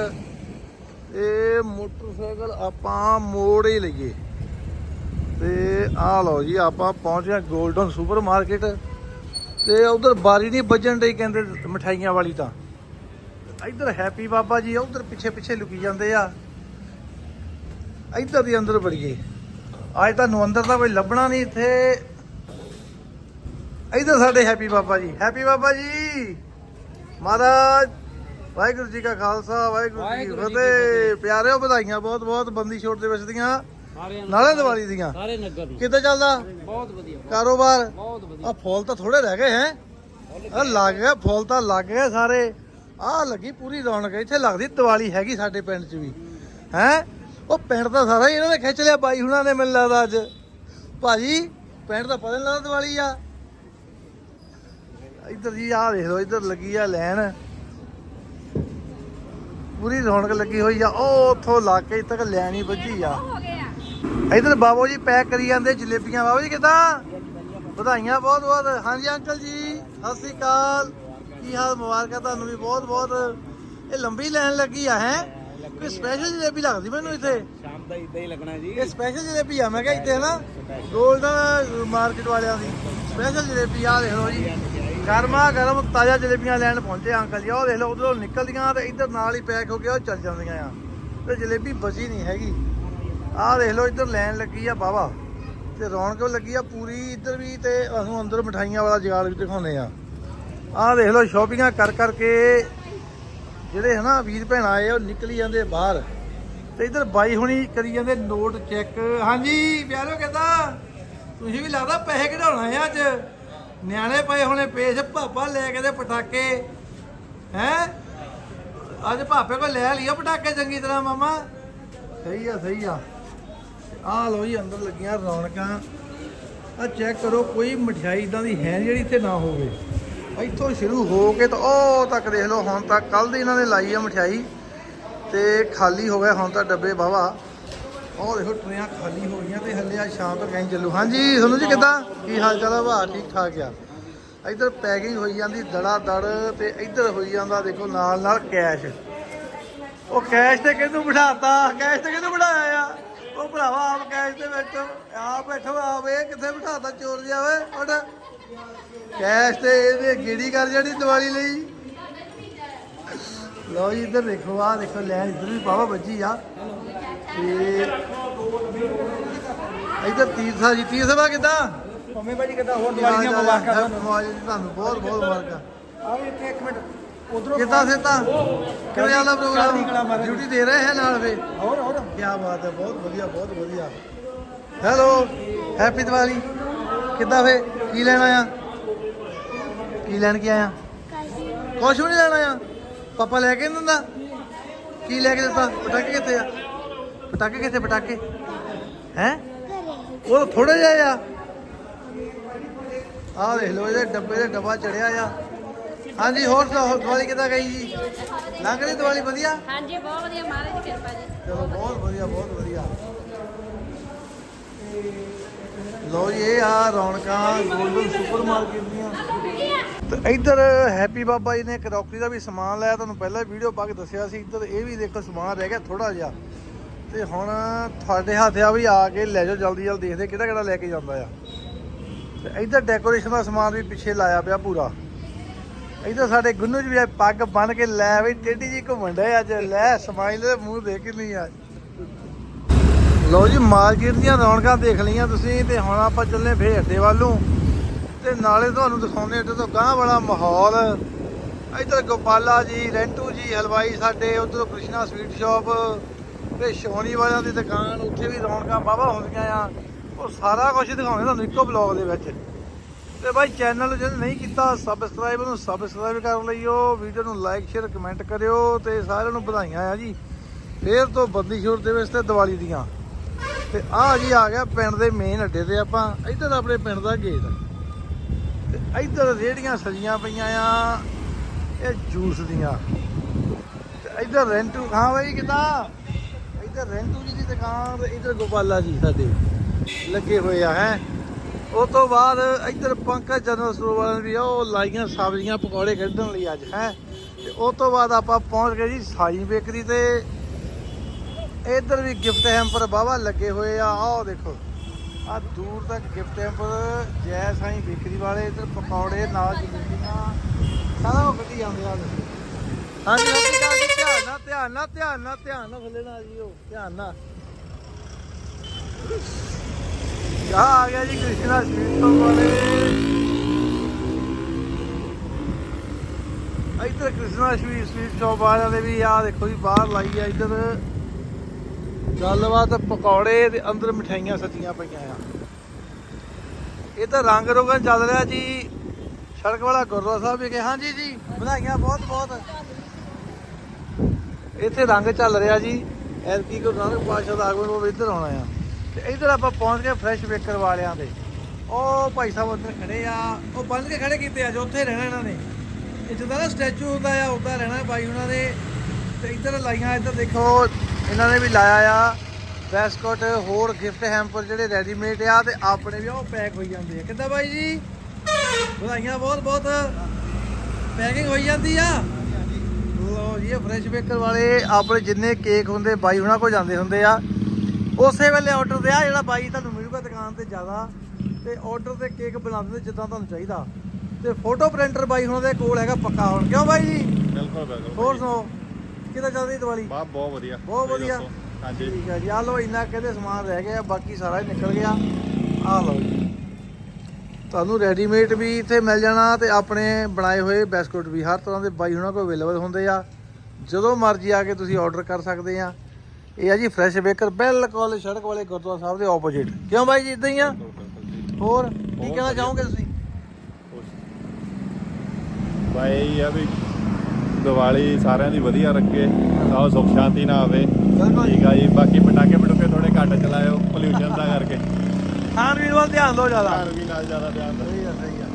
ਇਹ ਮੋਟਰਸਾਈਕਲ ਆਪਾਂ ਮੋੜ ਹੀ ਲਈਏ। ਤੇ ਆ ਲਓ ਜੀ, ਆਪਾਂ ਪਹੁੰਚ ਗਏ 골ਡਨ ਸੁਪਰ ਮਾਰਕੀਟ ਤੇ ਉਧਰ ਬਾਰੀ ਨਹੀਂ ਵੱਜਣ ਡਈ ਕਹਿੰਦੇ ਮਠਾਈਆਂ ਵਾਲੀ ਤਾਂ। ਇੱਧਰ ਹੈਪੀ ਬਾਬਾ ਜੀ ਉਧਰ ਪਿੱਛੇ ਪਿੱਛੇ ਲੁਕੀ ਜਾਂਦੇ ਆ। ਇੱਧਰ ਦੇ ਅੰਦਰ ਵੜੀਏ। ਅੱਜ ਤੁਹਾਨੂੰ ਅੰਦਰ ਦਾ ਕੋਈ ਲੱਭਣਾ ਨਹੀਂ ਇੱਥੇ। ਇੱਧਰ ਸਾਡੇ ਹੈਪੀ ਬਾਬਾ ਜੀ। ਹੈਪੀ ਬਾਬਾ ਜੀ! ਮਹਾਰਾਜ! ਵਾਹਿਗੁਰੂ ਜੀ ਕਾ ਖਾਲਸਾ ਵਾਹਿਗੁਰੂ ਜੀ ਕੀ ਵਾਹਿਗੁਰੂ ਜੀ ਕੀ ਫਤਿਹ। ਪਿਆਰਿਓ ਵਧਾਈਆਂ ਬਹੁਤ ਬਹੁਤ ਬੰਦੀ ਛੋਟ ਦੇ ਵਿੱਚ ਦੀਆਂ ਨਾਲੇ ਦੀਵਾਲੀ ਦੀਆਂ। ਸਾਰੇ ਨਗਰ ਨੂੰ। ਕਿੱਦਾਂ ਚੱਲਦਾ? ਬਹੁਤ ਵਧੀਆ। ਕਾਰੋਬਾਰ? ਬਹੁਤ ਵਧੀਆ। ਆ ਫੁੱਲ ਤਾਂ ਥੋੜੇ ਰਹਿ ਗਏ ਹੈ। ਆ ਲੱਗ ਗਏ ਫੁੱਲ ਤਾਂ ਲੱਗ ਗਏ ਸਾਰੇ। ਆ ਲੱਗੀ ਪੂਰੀ ਰੌਣਕ ਇੱਥੇ ਲੱਗਦੀ ਦੀਵਾਲੀ ਹੈਗੀ ਸਾਡੇ ਪਿੰਡ 'ਚ ਵੀ। ਹੈ? ਉਹ ਪਿੰਡ ਦਾ ਸਾਰਾ ਹੀ ਇਹਨਾਂ ਨੇ ਖਿੱਚ ਲਿਆ ਬਾਈ ਹੁਣਾਂ ਨੇ ਮੈਨੂੰ ਲੱਗਦਾ ਅੱਜ। ਭਾਜੀ ਪਿੰਡ ਦਾ ਪਤਾ ਨਹੀਂ ਲੱਗਦਾ ਦੀਵਾਲੀ ਆ। ਇੱਧਰ ਜੀ ਆ ਦੇਖ ਲਓ ਇੱਧਰ ਲੱਗੀ ਆ ਲੈਣ। ਪੂਰੀ ਰੌਣਕ ਲੱਗੀ ਹੋਈ ਆ ਉਹ ਉੱਥੋਂ ਲਾ ਕੇ ਇੱਥੇ ਤੱਕ ਲੈਣ ਹੀ ਵੱਜੀ ਆ। ਇਧਰ ਬਾਬੂ ਜੀ ਪੈਕ ਕਰੀ ਜਾਂਦੇ ਜਲੇਬੀਆਂ ਬਾਬੂ ਜੀ ਕਿਦਾਂ? ਵਧਾਈਆਂ ਬਹੁਤ ਬਹੁਤ। ਹਾਂਜੀ ਅੰਕਲ ਜੀ ਸਤਿ ਸ੍ਰੀ ਅਕਾਲ। ਕੀ ਹਾਲ ਮੁਬਾਰਕਾਂ ਤੁਹਾਨੂੰ ਵੀ ਬਹੁਤ ਬਹੁਤ। ਇਹ ਲੰਬੀ ਲਾਈਨ ਲੱਗੀ ਆ ਹੈ? ਕੋਈ ਸਪੈਸ਼ਲ ਜਲੇਬੀ ਲੱਗਦੀ ਮੈਨੂੰ ਇੱਥੇ? ਸ਼ਾਮ ਦਾ ਇਦਾਂ ਹੀ ਲੱਗਣਾ ਜੀ। ਇਹ ਸਪੈਸ਼ਲ ਜਲੇਬੀ ਆ ਮੈਂ ਕਿਹਾ ਇੱਥੇ ਨਾ 골ਡਨ ਮਾਰਕੀਟ ਵਾਲਿਆਂ ਦੀ ਸਪੈਸ਼ਲ ਜਲੇਬੀ ਆ ਦੇਖ ਲਓ ਜੀ। ਗਰਮਾ ਗਰਮ ਤਾਜ਼ਾ ਜਲੇਬੀਆਂ ਲੈਣ ਪਹੁੰਚੇ ਅੰਕਲ ਜੀ। ਉਹ ਦੇਖ ਲਓ, ਉਧਰੋਂ ਨਿਕਲਦੀਆਂ ਤੇ ਇੱਧਰ ਨਾਲ ਹੀ ਪੈਕ ਹੋ ਕੇ ਉਹ ਚੱਲ ਜਾਂਦੀਆਂ ਆ। ਤੇ ਜਲੇਬੀ ਬਚੀ ਨਹੀਂ ਹੈਗੀ। ਆਹ ਦੇਖ ਲਓ, ਇੱਧਰ ਲੈਣ ਲੱਗੀ ਆ ਬਾਵਾ। ਤੇ ਰੌਣਕ ਲੱਗੀ ਆ ਪੂਰੀ, ਇੱਧਰ ਵੀ ਤੇ ਤੁਹਾਨੂੰ ਅੰਦਰ ਮਠਾਈਆਂ ਵਾਲਾ ਜਗਾਲ ਵੀ ਦਿਖਾਉਂਦੇ ਆ। ਆਹ ਦੇਖ ਲਓ, ਸ਼ਾਪਿੰਗਾਂ ਕਰ ਕਰਕੇ ਜਿਹੜੇ ਹਨਾ ਵੀਰ ਭੈਣ ਆਏ ਉਹ ਨਿਕਲੀ ਜਾਂਦੇ ਬਾਹਰ। ਤੇ ਇੱਧਰ ਬਾਈ ਹੁਣੀ ਕਰੀ ਜਾਂਦੇ ਨੋਟ ਚੈੱਕ ਹਾਂਜੀ, ਪਿਆਰੋ ਕਹਿੰਦਾ ਤੁਸੀਂ ਵੀ ਲੱਗਦਾ ਪੈਸੇ ਕਢਾਉਣਾ ਹੈ ਅੱਜ। ਨਿਆਣੇ ਪਏ ਹੋਣੇ ਪੇਸ਼ ਪਾਪਾ ਲੈ ਕੇ ਦੇ ਪਟਾਕੇ। ਹੈ? ਅੱਜ ਭਾਪੇ ਕੋਲ ਲੈ ਲਿਆ ਪਟਾਕੇ ਚੰਗੀ ਤਰ੍ਹਾਂ ਮਾਮਾ। ਸਹੀ ਆ ਸਹੀ ਆ। ਆਹ ਲੋ ਜੀ, ਅੰਦਰ ਲੱਗੀਆਂ ਰੌਣਕਾਂ। ਆ ਚੈੱਕ ਕਰੋ, ਕੋਈ ਮਠਿਆਈ ਇਦਾਂ ਦੀ ਹੈ ਜਿਹੜੀ ਇੱਥੇ ਨਾ ਹੋਵੇ। ਇੱਥੋਂ ਸ਼ੁਰੂ ਹੋ ਕੇ ਤਾਂ ਉਹ ਤੱਕ ਦੇਖ ਲਓ, ਹੁਣ ਤੱਕ ਕੱਲ ਦੀ ਇਹਨਾਂ ਨੇ ਲਾਈ ਆ ਮਠਿਆਈ। ਤੇ ਖਾਲੀ ਹੋ ਗਿਆ, ਹੁਣ ਤਾਂ ਡੱਬੇ ਵਾਹਵਾ। ਉਹ ਦੇਖੋ ਟਰੇਆਂ ਖਾਲੀ ਹੋ ਗਈਆਂ ਤੇ ਹੱਲੇ ਆ ਸ਼ਾਮ ਤੱਕ ਐਂ ਚੱਲੂ। ਹਾਂਜੀ ਸੁਣੋ ਜੀ ਕਿੱਦਾਂ? ਕੀ ਹਾਲ ਚਾਲ ਆ ਵਾ ਠੀਕ ਠਾਕ ਆ। ਇੱਧਰ ਪੈਕਿੰਗ ਹੋਈ ਜਾਂਦੀ ਦੜਾ ਦੜ ਤੇ ਇੱਧਰ ਹੋਈ ਜਾਂਦਾ ਦੇਖੋ ਨਾਲ ਨਾਲ ਕੈਸ਼। ਉਹ ਕੈਸ਼ ਤੇ ਕਿਹਨੂੰ ਬਿਠਾਤਾ? ਕੈਸ਼ ਤੇ ਕਿਹਨੂੰ ਬਿਠਾਇਆ ਆ? ਉਹ ਭਰਾਵਾ ਆਪ ਕੈਸ਼ ਤੇ ਬੈਠੋ। ਆਪ ਬੈਠੋ, ਆਪ ਇਹ ਕਿੱਥੇ ਬਿਠਾਤਾ? ਚੋਰ ਜਿਹਾ ਉੱਡ ਕੈਸ਼ ਤੇ ਇਹਦੇ ਗੇੜੀ ਕਰ ਜਿਹੜੀ ਦੀਵਾਲੀ ਲਈ। ਲਓ ਜੀ, ਇੱਧਰ ਦੇਖੋ ਆ ਦੇਖੋ, ਲੈਣ ਇੱਧਰ ਵੀ ਬਾਵਾ ਵੱਜੀ ਆ। ਤੇ ਇੱਧਰ ਤੀਰਥਾ ਜੀ ਤੀਰਥਾ ਕਿੱਦਾਂ? ਮੰਮੀ ਭਾਜੀ ਕਿਦਾਂ? ਹੋਰ ਦੀਵਾਲੀ ਦੀਆਂ ਮੁਬਾਰਕਾਂ ਤੁਹਾਨੂੰ। ਬਹੁਤ ਬਹੁਤ ਮੁਬਾਰਕਾਂ। ਆ ਵੀ ਇੱਥੇ ਇੱਕ ਮਿੰਟ। ਕਿੱਦਾਂ ਸੇਤਾ? ਕਿਵੇਂ ਕਲਾ ਪ੍ਰੋਗਰਾਮ। ਡਿਊਟੀ ਦੇ ਰਹੇ ਹੈ ਨਾਲ ਵੇ ਹੋਰ ਹੋਰ। ਕੀ ਬਾਤ ਹੈ ਬਹੁਤ ਵਧੀਆ ਬਹੁਤ ਵਧੀਆ। Hello happy Diwali. ਕਿੱਦਾਂ ਫੇ? ਕੀ ਲੈਣ ਆਇਆ? ਕੀ ਲੈਣ ਕੀ ਆਇਆ? ਕੁਛ ਵੀ ਨਹੀਂ ਲੈਣ ਆਇਆ। ਪਾਪਾ ਲੈ ਕੇ ਨਹੀਂ ਦਿੰਦਾ? ਕੀ ਲੈ ਕੇ ਦਿੱਤਾ? ਪਟਾਕੇ ਕਿੱਥੇ ਆ? ਪਟਾਕੇ ਕਿੱਥੇ ਪਟਾਕੇ? ਹੈ? ਉਹ ਥੋੜੇ ਜਿਹੇ ਆ। ਆਹ ਦੇਖ ਲਓ ਇਹਦੇ ਡੱਬੇ ਦੇ ਡੱਬਾ ਚੜਿਆ ਆ। ਹਾਂਜੀ ਹੋਰ ਸੁਣਾਓ ਦੀਵਾਲੀ ਕਿੱਦਾਂ ਗਈ ਜੀ? ਲੰਘ ਰਹੀ ਦੀਵਾਲੀ ਵਧੀਆ? ਹਾਂਜੀ ਬਹੁਤ ਵਧੀਆ ਮਹਾਰਾਜ ਦੀ ਕਿਰਪਾ ਜੀ। ਚਲੋ ਬਹੁਤ ਵਧੀਆ ਬਹੁਤ ਵਧੀਆ। ਲੋ ਜੀ ਇਹ ਆ ਰੌਣਕਾਂ ਗੋਲਡਨ ਸੁਪਰ ਮਾਰਕੀਟ ਦੀਆਂ। ਤੇ ਇੱਧਰ ਹੈਪੀ ਬਾਬਾ ਜੀ ਨੇ ਕਰੋਕਰੀ ਦਾ ਵੀ ਸਮਾਨ ਲਿਆ ਤੁਹਾਨੂੰ ਪਹਿਲਾਂ ਵੀਡੀਓ ਪਾ ਕੇ ਦੱਸਿਆ ਸੀ। ਇੱਧਰ ਇਹ ਵੀ ਦੇਖੋ ਸਮਾਨ ਰਹਿ ਗਿਆ ਥੋੜਾ ਜਿਹਾ। ਤੇ ਹੁਣ ਤੁਹਾਡੇ ਹੱਥ ਆ ਵੀ ਆ ਕੇ ਲੈ ਜਾਓ ਜਲਦੀ ਜਲਦੀ ਦੇਖਦੇ ਕਿਹੜਾ ਕਿਹੜਾ ਲੈ ਕੇ ਜਾਂਦਾ ਆ। ਤੇ ਇੱਧਰ ਡੈਕੋਰੇਸ਼ਨ ਦਾ ਸਮਾਨ ਵੀ ਪਿੱਛੇ ਲਾਇਆ ਪਿਆ ਪੂਰਾ। ਇੱਧਰ ਸਾਡੇ ਗੁੰਨੂ ਜੀ ਵੀ ਪੱਗ ਬੰਨ ਕੇ ਲੈ ਵੀ ਟੇਢੀ ਜੀ ਘੁੰਮਣ ਡਏ ਅੱਜ। ਲੈ ਸਮਾਈਲ ਦੇ ਮੂੰਹ ਦੇਖ ਨਹੀਂ ਆ। ਲੋ ਜੀ ਮਾਰਕੀਟ ਦੀਆਂ ਰੌਣਕਾਂ ਦੇਖ ਲਈਆਂ ਤੁਸੀਂ, ਤੇ ਹੁਣ ਆਪਾਂ ਚੱਲੇ ਫੇਰ ਅੱਡੇ ਵੱਲ ਨੂੰ। ਤੇ ਨਾਲੇ ਤੁਹਾਨੂੰ ਦਿਖਾਉਂਦੇ ਅੱਡੇ ਤੋਂ ਗਾਂ ਵਾਲਾ ਮਾਹੌਲ। ਇੱਧਰ ਗੋਪਾਲਾ ਜੀ, ਰੈਂਟੂ ਜੀ, ਹਲਵਾਈ ਸਾਡੇ, ਉਧਰ ਕ੍ਰਿਸ਼ਨਾ ਸਵੀਟ ਸ਼ਾਪ। ਤੇ ਸ਼ੋਨੀ ਵਾਲਿਆਂ ਦੀ ਦੁਕਾਨ, ਉੱਥੇ ਵੀ ਰੌਣਕਾਂ ਵਾਹਵਾ ਹੁੰਦੀਆਂ ਆ। ਉਹ ਸਾਰਾ ਕੁਝ ਦਿਖਾਉਂਦੇ ਤੁਹਾਨੂੰ ਇੱਕੋ ਬਲੌਗ ਦੇ ਵਿੱਚ। ਤੇ ਬਾਈ ਚੈਨਲ ਨੂੰ ਜਿਹਨੇ ਨਹੀਂ ਕੀਤਾ ਸਬਸਕ੍ਰਾਈਬ ਨੂੰ ਸਬਸਕ੍ਰਾਈਬ ਕਰ ਲਈਓ ਵੀਡੀਓ ਨੂੰ ਲਾਈਕ ਸ਼ੇਅਰ ਕਮੈਂਟ ਕਰਿਓ ਤੇ ਸਾਰਿਆਂ ਨੂੰ ਵਧਾਈਆਂ ਆ ਜੀ। ਫੇਰ ਤੋਂ ਬੰਦੀ ਛੋੜ ਦੇ ਵਿੱਚ ਤੇ ਦੀਵਾਲੀ ਦੀਆਂ। ਤੇ ਆ ਜੀ ਆ ਗਿਆ ਪਿੰਡ ਦੇ ਮੇਨ ਅੱਡੇ ਤੇ ਆਪਾਂ, ਇੱਧਰ ਆਪਣੇ ਪਿੰਡ ਦਾ ਗੇਟ ਤੇ ਇੱਧਰ ਰੇੜੀਆਂ ਸਜੀਆਂ ਪਈਆਂ ਆ, ਇਹ ਜੂਸ ਦੀਆਂ। ਤੇ ਇੱਧਰ ਰੈਂਟੂ ਹਾਂ ਬਾਈ, ਕਿੱਦਾਂ? ਇੱਧਰ ਰੈਂਟੂ ਜੀ ਦੀ ਦੁਕਾਨ ਤੇ ਇੱਧਰ ਗੋਪਾਲਾ ਜੀ ਸਾਡੇ ਲੱਗੇ ਹੋਏ ਆ ਹੈ। ਉਹ ਤੋਂ ਬਾਅਦ ਇੱਧਰ ਪੰਕਜ ਜਨਰਲ ਸਟੋਰ ਵਾਲਿਆਂ ਦੀ ਆ, ਉਹ ਲਾਈਆਂ ਸਬਜ਼ੀਆਂ ਪਕੌੜੇ ਕੱਢਣ ਲਈ ਅੱਜ ਹੈ। ਤੇ ਉਹ ਤੋਂ ਬਾਅਦ ਆਪਾਂ ਪਹੁੰਚ ਗਏ ਜੀ ਸਾਈ ਬੇਕਰੀ ਤੇ। ਇੱਧਰ ਵੀ ਗਿਫਟ ਹੈਂਪਰ ਬਾਵਾ ਲੱਗੇ ਹੋਏ ਆ ਆਹ ਦੇਖੋ। ਆ ਦੂਰ ਤੱਕ ਗਿਫਟ ਹੈਂਪਰ ਜੈ ਸਾਈ ਬੇਕਰੀ ਵਾਲੇ ਇੱਧਰ ਪਕੌੜੇ ਨਾਲ ਜਲੇਬੀਆਂ ਸਾਰਾ ਉਹ ਕੱਢੀ ਜਾਂਦੇ ਆ। ਹਾਂਜੀ ਹਾਂਜੀ ਕਾਲ ਜੀ ਧਿਆਨ ਧਿਆਨ ਨਾਲ ਧਿਆਨ ਨਾਲ ਧਿਆਨ ਨਾਲ ਥੱਲੇ ਨਾ ਜੀਓ ਧਿਆਨ ਨਾਲ। ਆ ਆ ਗਿਆ ਜੀ ਕ੍ਰਿਸ਼ਨਾ ਸਵੀਟ ਸ਼ਾਪ ਵਾਲੇ ਇੱਧਰ ਕ੍ਰਿਸ਼ਨਾ ਸਵੀਟ ਸਵੀਟ ਸ਼ਾਪ ਵਾਲਿਆਂ ਦੇ ਵੀ ਆ ਦੇਖੋ ਜੀ, ਬਾਹਰ ਲਾਈ ਆ ਇੱਧਰ। ਗੱਲਬਾਤ ਪਕੌੜੇ ਤੇ ਅੰਦਰ ਮਠਾਈਆਂ ਸੱਜੀਆਂ ਪਈਆਂ ਆ। ਇਹ ਤਾਂ ਰੰਗ ਰੋਗਨ ਚੱਲ ਰਿਹਾ ਜੀ। ਸੜਕ ਵਾਲਾ ਗੁਰਦੁਆਰਾ ਸਾਹਿਬ ਵੀ ਕਿ ਹਾਂਜੀ ਜੀ ਵਧਾਈਆਂ ਬਹੁਤ ਬਹੁਤ। ਇੱਥੇ ਰੰਗ ਚੱਲ ਰਿਹਾ ਜੀ। ਐਤਕੀ ਗੁਰੂ ਨਾਨਕ ਪਾਤਸ਼ਾਹ ਦਾ ਆਗਮਨ ਉਹ ਇੱਧਰ ਆਉਣਾ ਆ। ਤੇ ਇੱਧਰ ਆਪਾਂ ਪਹੁੰਚ ਗਏ ਫਰੈਸ਼ ਬੇਕਰ ਵਾਲਿਆਂ ਦੇ। ਉਹ ਭਾਈ ਸਾਹਿਬ ਉੱਧਰ ਖੜੇ ਆ। ਉਹ ਬੰਨ ਕੇ ਖੜੇ ਕੀਤੇ ਆ ਜੋ ਉੱਥੇ ਰਹਿਣਾ ਇਹਨਾਂ ਨੇ। ਇਹ ਜਿੱਦਾਂ ਨਾ ਸਟੈਚੂ ਹੁੰਦਾ ਆ ਉੱਦਾਂ ਰਹਿਣਾ ਬਾਈ ਉਹਨਾਂ ਨੇ ਤੇ ਇੱਧਰ ਲਾਈਆਂ, ਇੱਧਰ ਦੇਖੋ, ਇਹਨਾਂ ਨੇ ਵੀ ਲਾਇਆ ਆ। ਬੈਸਕਟ, ਹੋਰ ਗਿਫਟ ਹੈਂਪਰ ਜਿਹੜੇ ਰੈਡੀਮੇਡ ਆ ਤੇ ਆਪਣੇ ਵੀ ਆ ਉਹ ਪੈਕ ਹੋਈ ਜਾਂਦੇ ਆ। ਕਿੱਦਾਂ ਬਾਈ ਜੀ? ਵਧਾਈਆਂ ਬਹੁਤ ਬਹੁਤ ਪੈਕਿੰਗ ਹੋਈ ਜਾਂਦੀ ਆ। ਲੋ ਜੀ ਇਹ ਫਰੈਸ਼ ਬੇਕਰ ਵਾਲੇ ਆਪਣੇ ਜਿੰਨੇ ਕੇਕ ਹੁੰਦੇ ਬਾਈ ਹੁਣਾਂ ਕੋ ਜਾਂਦੇ ਹੁੰਦੇ ਆ। ਉਸੇ ਵੇਲੇ ਆਰਡਰ ਤੇ ਆ ਜਿਹੜਾ ਬਾਈ ਤੁਹਾਨੂੰ ਮਿਲੂਗਾ ਦੁਕਾਨ ਤੇ ਜ਼ਿਆਦਾ ਤੇ ਆਰਡਰ ਤੇ ਕੇਕ ਬਣਾ ਦਿੰਦੇ ਜਿੱਦਾਂ ਤੁਹਾਨੂੰ ਚਾਹੀਦਾ। ਤੇ ਫੋਟੋ ਪ੍ਰਿੰਟਰ ਬਾਈ ਹੁਣਾਂ ਦੇ ਕੋਲ ਹੈਗਾ ਪੱਕਾ ਹੁਣ। ਕਿਉਂ ਬਾਈ ਜੀ? ਬਿਲਕੁਲ ਬਿਲਕੁਲ ਹੋਰ ਸੁਣਾਓ? ਕਿੱਦਾਂ ਚੱਲਦੀ ਦੀਵਾਲੀ? ਬਾ ਬਹੁਤ ਵਧੀਆ। ਬਹੁਤ ਵਧੀਆ। ਹਾਂਜੀ। ਠੀਕ ਹੈ ਜੀ। ਆ ਲਓ ਇੰਨਾ ਕਹਿੰਦੇ ਸਮਾਨ ਰਹਿ ਗਿਆ ਬਾਕੀ ਸਾਰਾ ਹੀ ਨਿਕਲ ਗਿਆ। ਆ ਲਓ ਜੀ। ਤੁਹਾਨੂੰ ਰੈਡੀਮੇਡ ਵੀ ਇੱਥੇ ਮਿਲ ਜਾਣਾ ਤੇ ਆਪਣੇ ਬਣਾਏ ਹੋਏ ਬਿਸਕੁਟ ਵੀ ਹਰ ਤਰ੍ਹਾਂ ਦੇ ਬਾਈ ਹੁਣਾਂ ਕੋਲ ਅਵੇਲੇਬਲ ਹੁੰਦੇ ਆ। ਜਦੋਂ ਮਰਜ਼ੀ ਆ ਕੇ ਤੁਸੀਂ ਆਰਡਰ ਕਰ ਸਕਦੇ ਆ। ਇਹ ਆ ਜੀ ਫਰੈਸ਼ ਬੇਕਰ ਬਿਲਕੁਲ ਸੜਕ ਵਾਲੇ ਗੁਰਦੁਆਰਾ ਸਾਹਿਬ ਦੇ ਆਪੋਜ਼ਿਟ ਕਿਉਂ ਬਾਈ ਜੀ ਇਦਾਂ ਹੀ ਆ? ਹੋਰ ਕੀ ਕਹਿਣਾ ਚਾਹੋਗੇ ਤੁਸੀਂ? ਬਾਈ ਇਹ ਆ ਵੀ ਦੀਵਾਲੀ ਸਾਰਿਆਂ ਦੀ ਵਧੀਆ ਰੱਖੇ ਆਓ ਸੁਖ ਸ਼ਾਂਤੀ ਨਾ ਆਵੇ ਠੀਕ ਆ ਜੀ ਬਾਕੀ ਪਟਾਕੇ ਪਟੂਕੇ ਥੋੜੇ ਘੱਟ ਚਲਾਇਓ ਪੋਲਿਊਸ਼ਨ ਦਾ ਕਰਕੇ। ਖਾਣ ਪੀਣ ਵੱਲ ਧਿਆਨ ਦਿਓ ਜ਼ਿਆਦਾ। ਘਰ ਵੀ ਨਾਲ ਜ਼ਿਆਦਾ ਧਿਆਨ ਦਿਓ ਸਹੀ ਆ ਸਹੀ ਆ।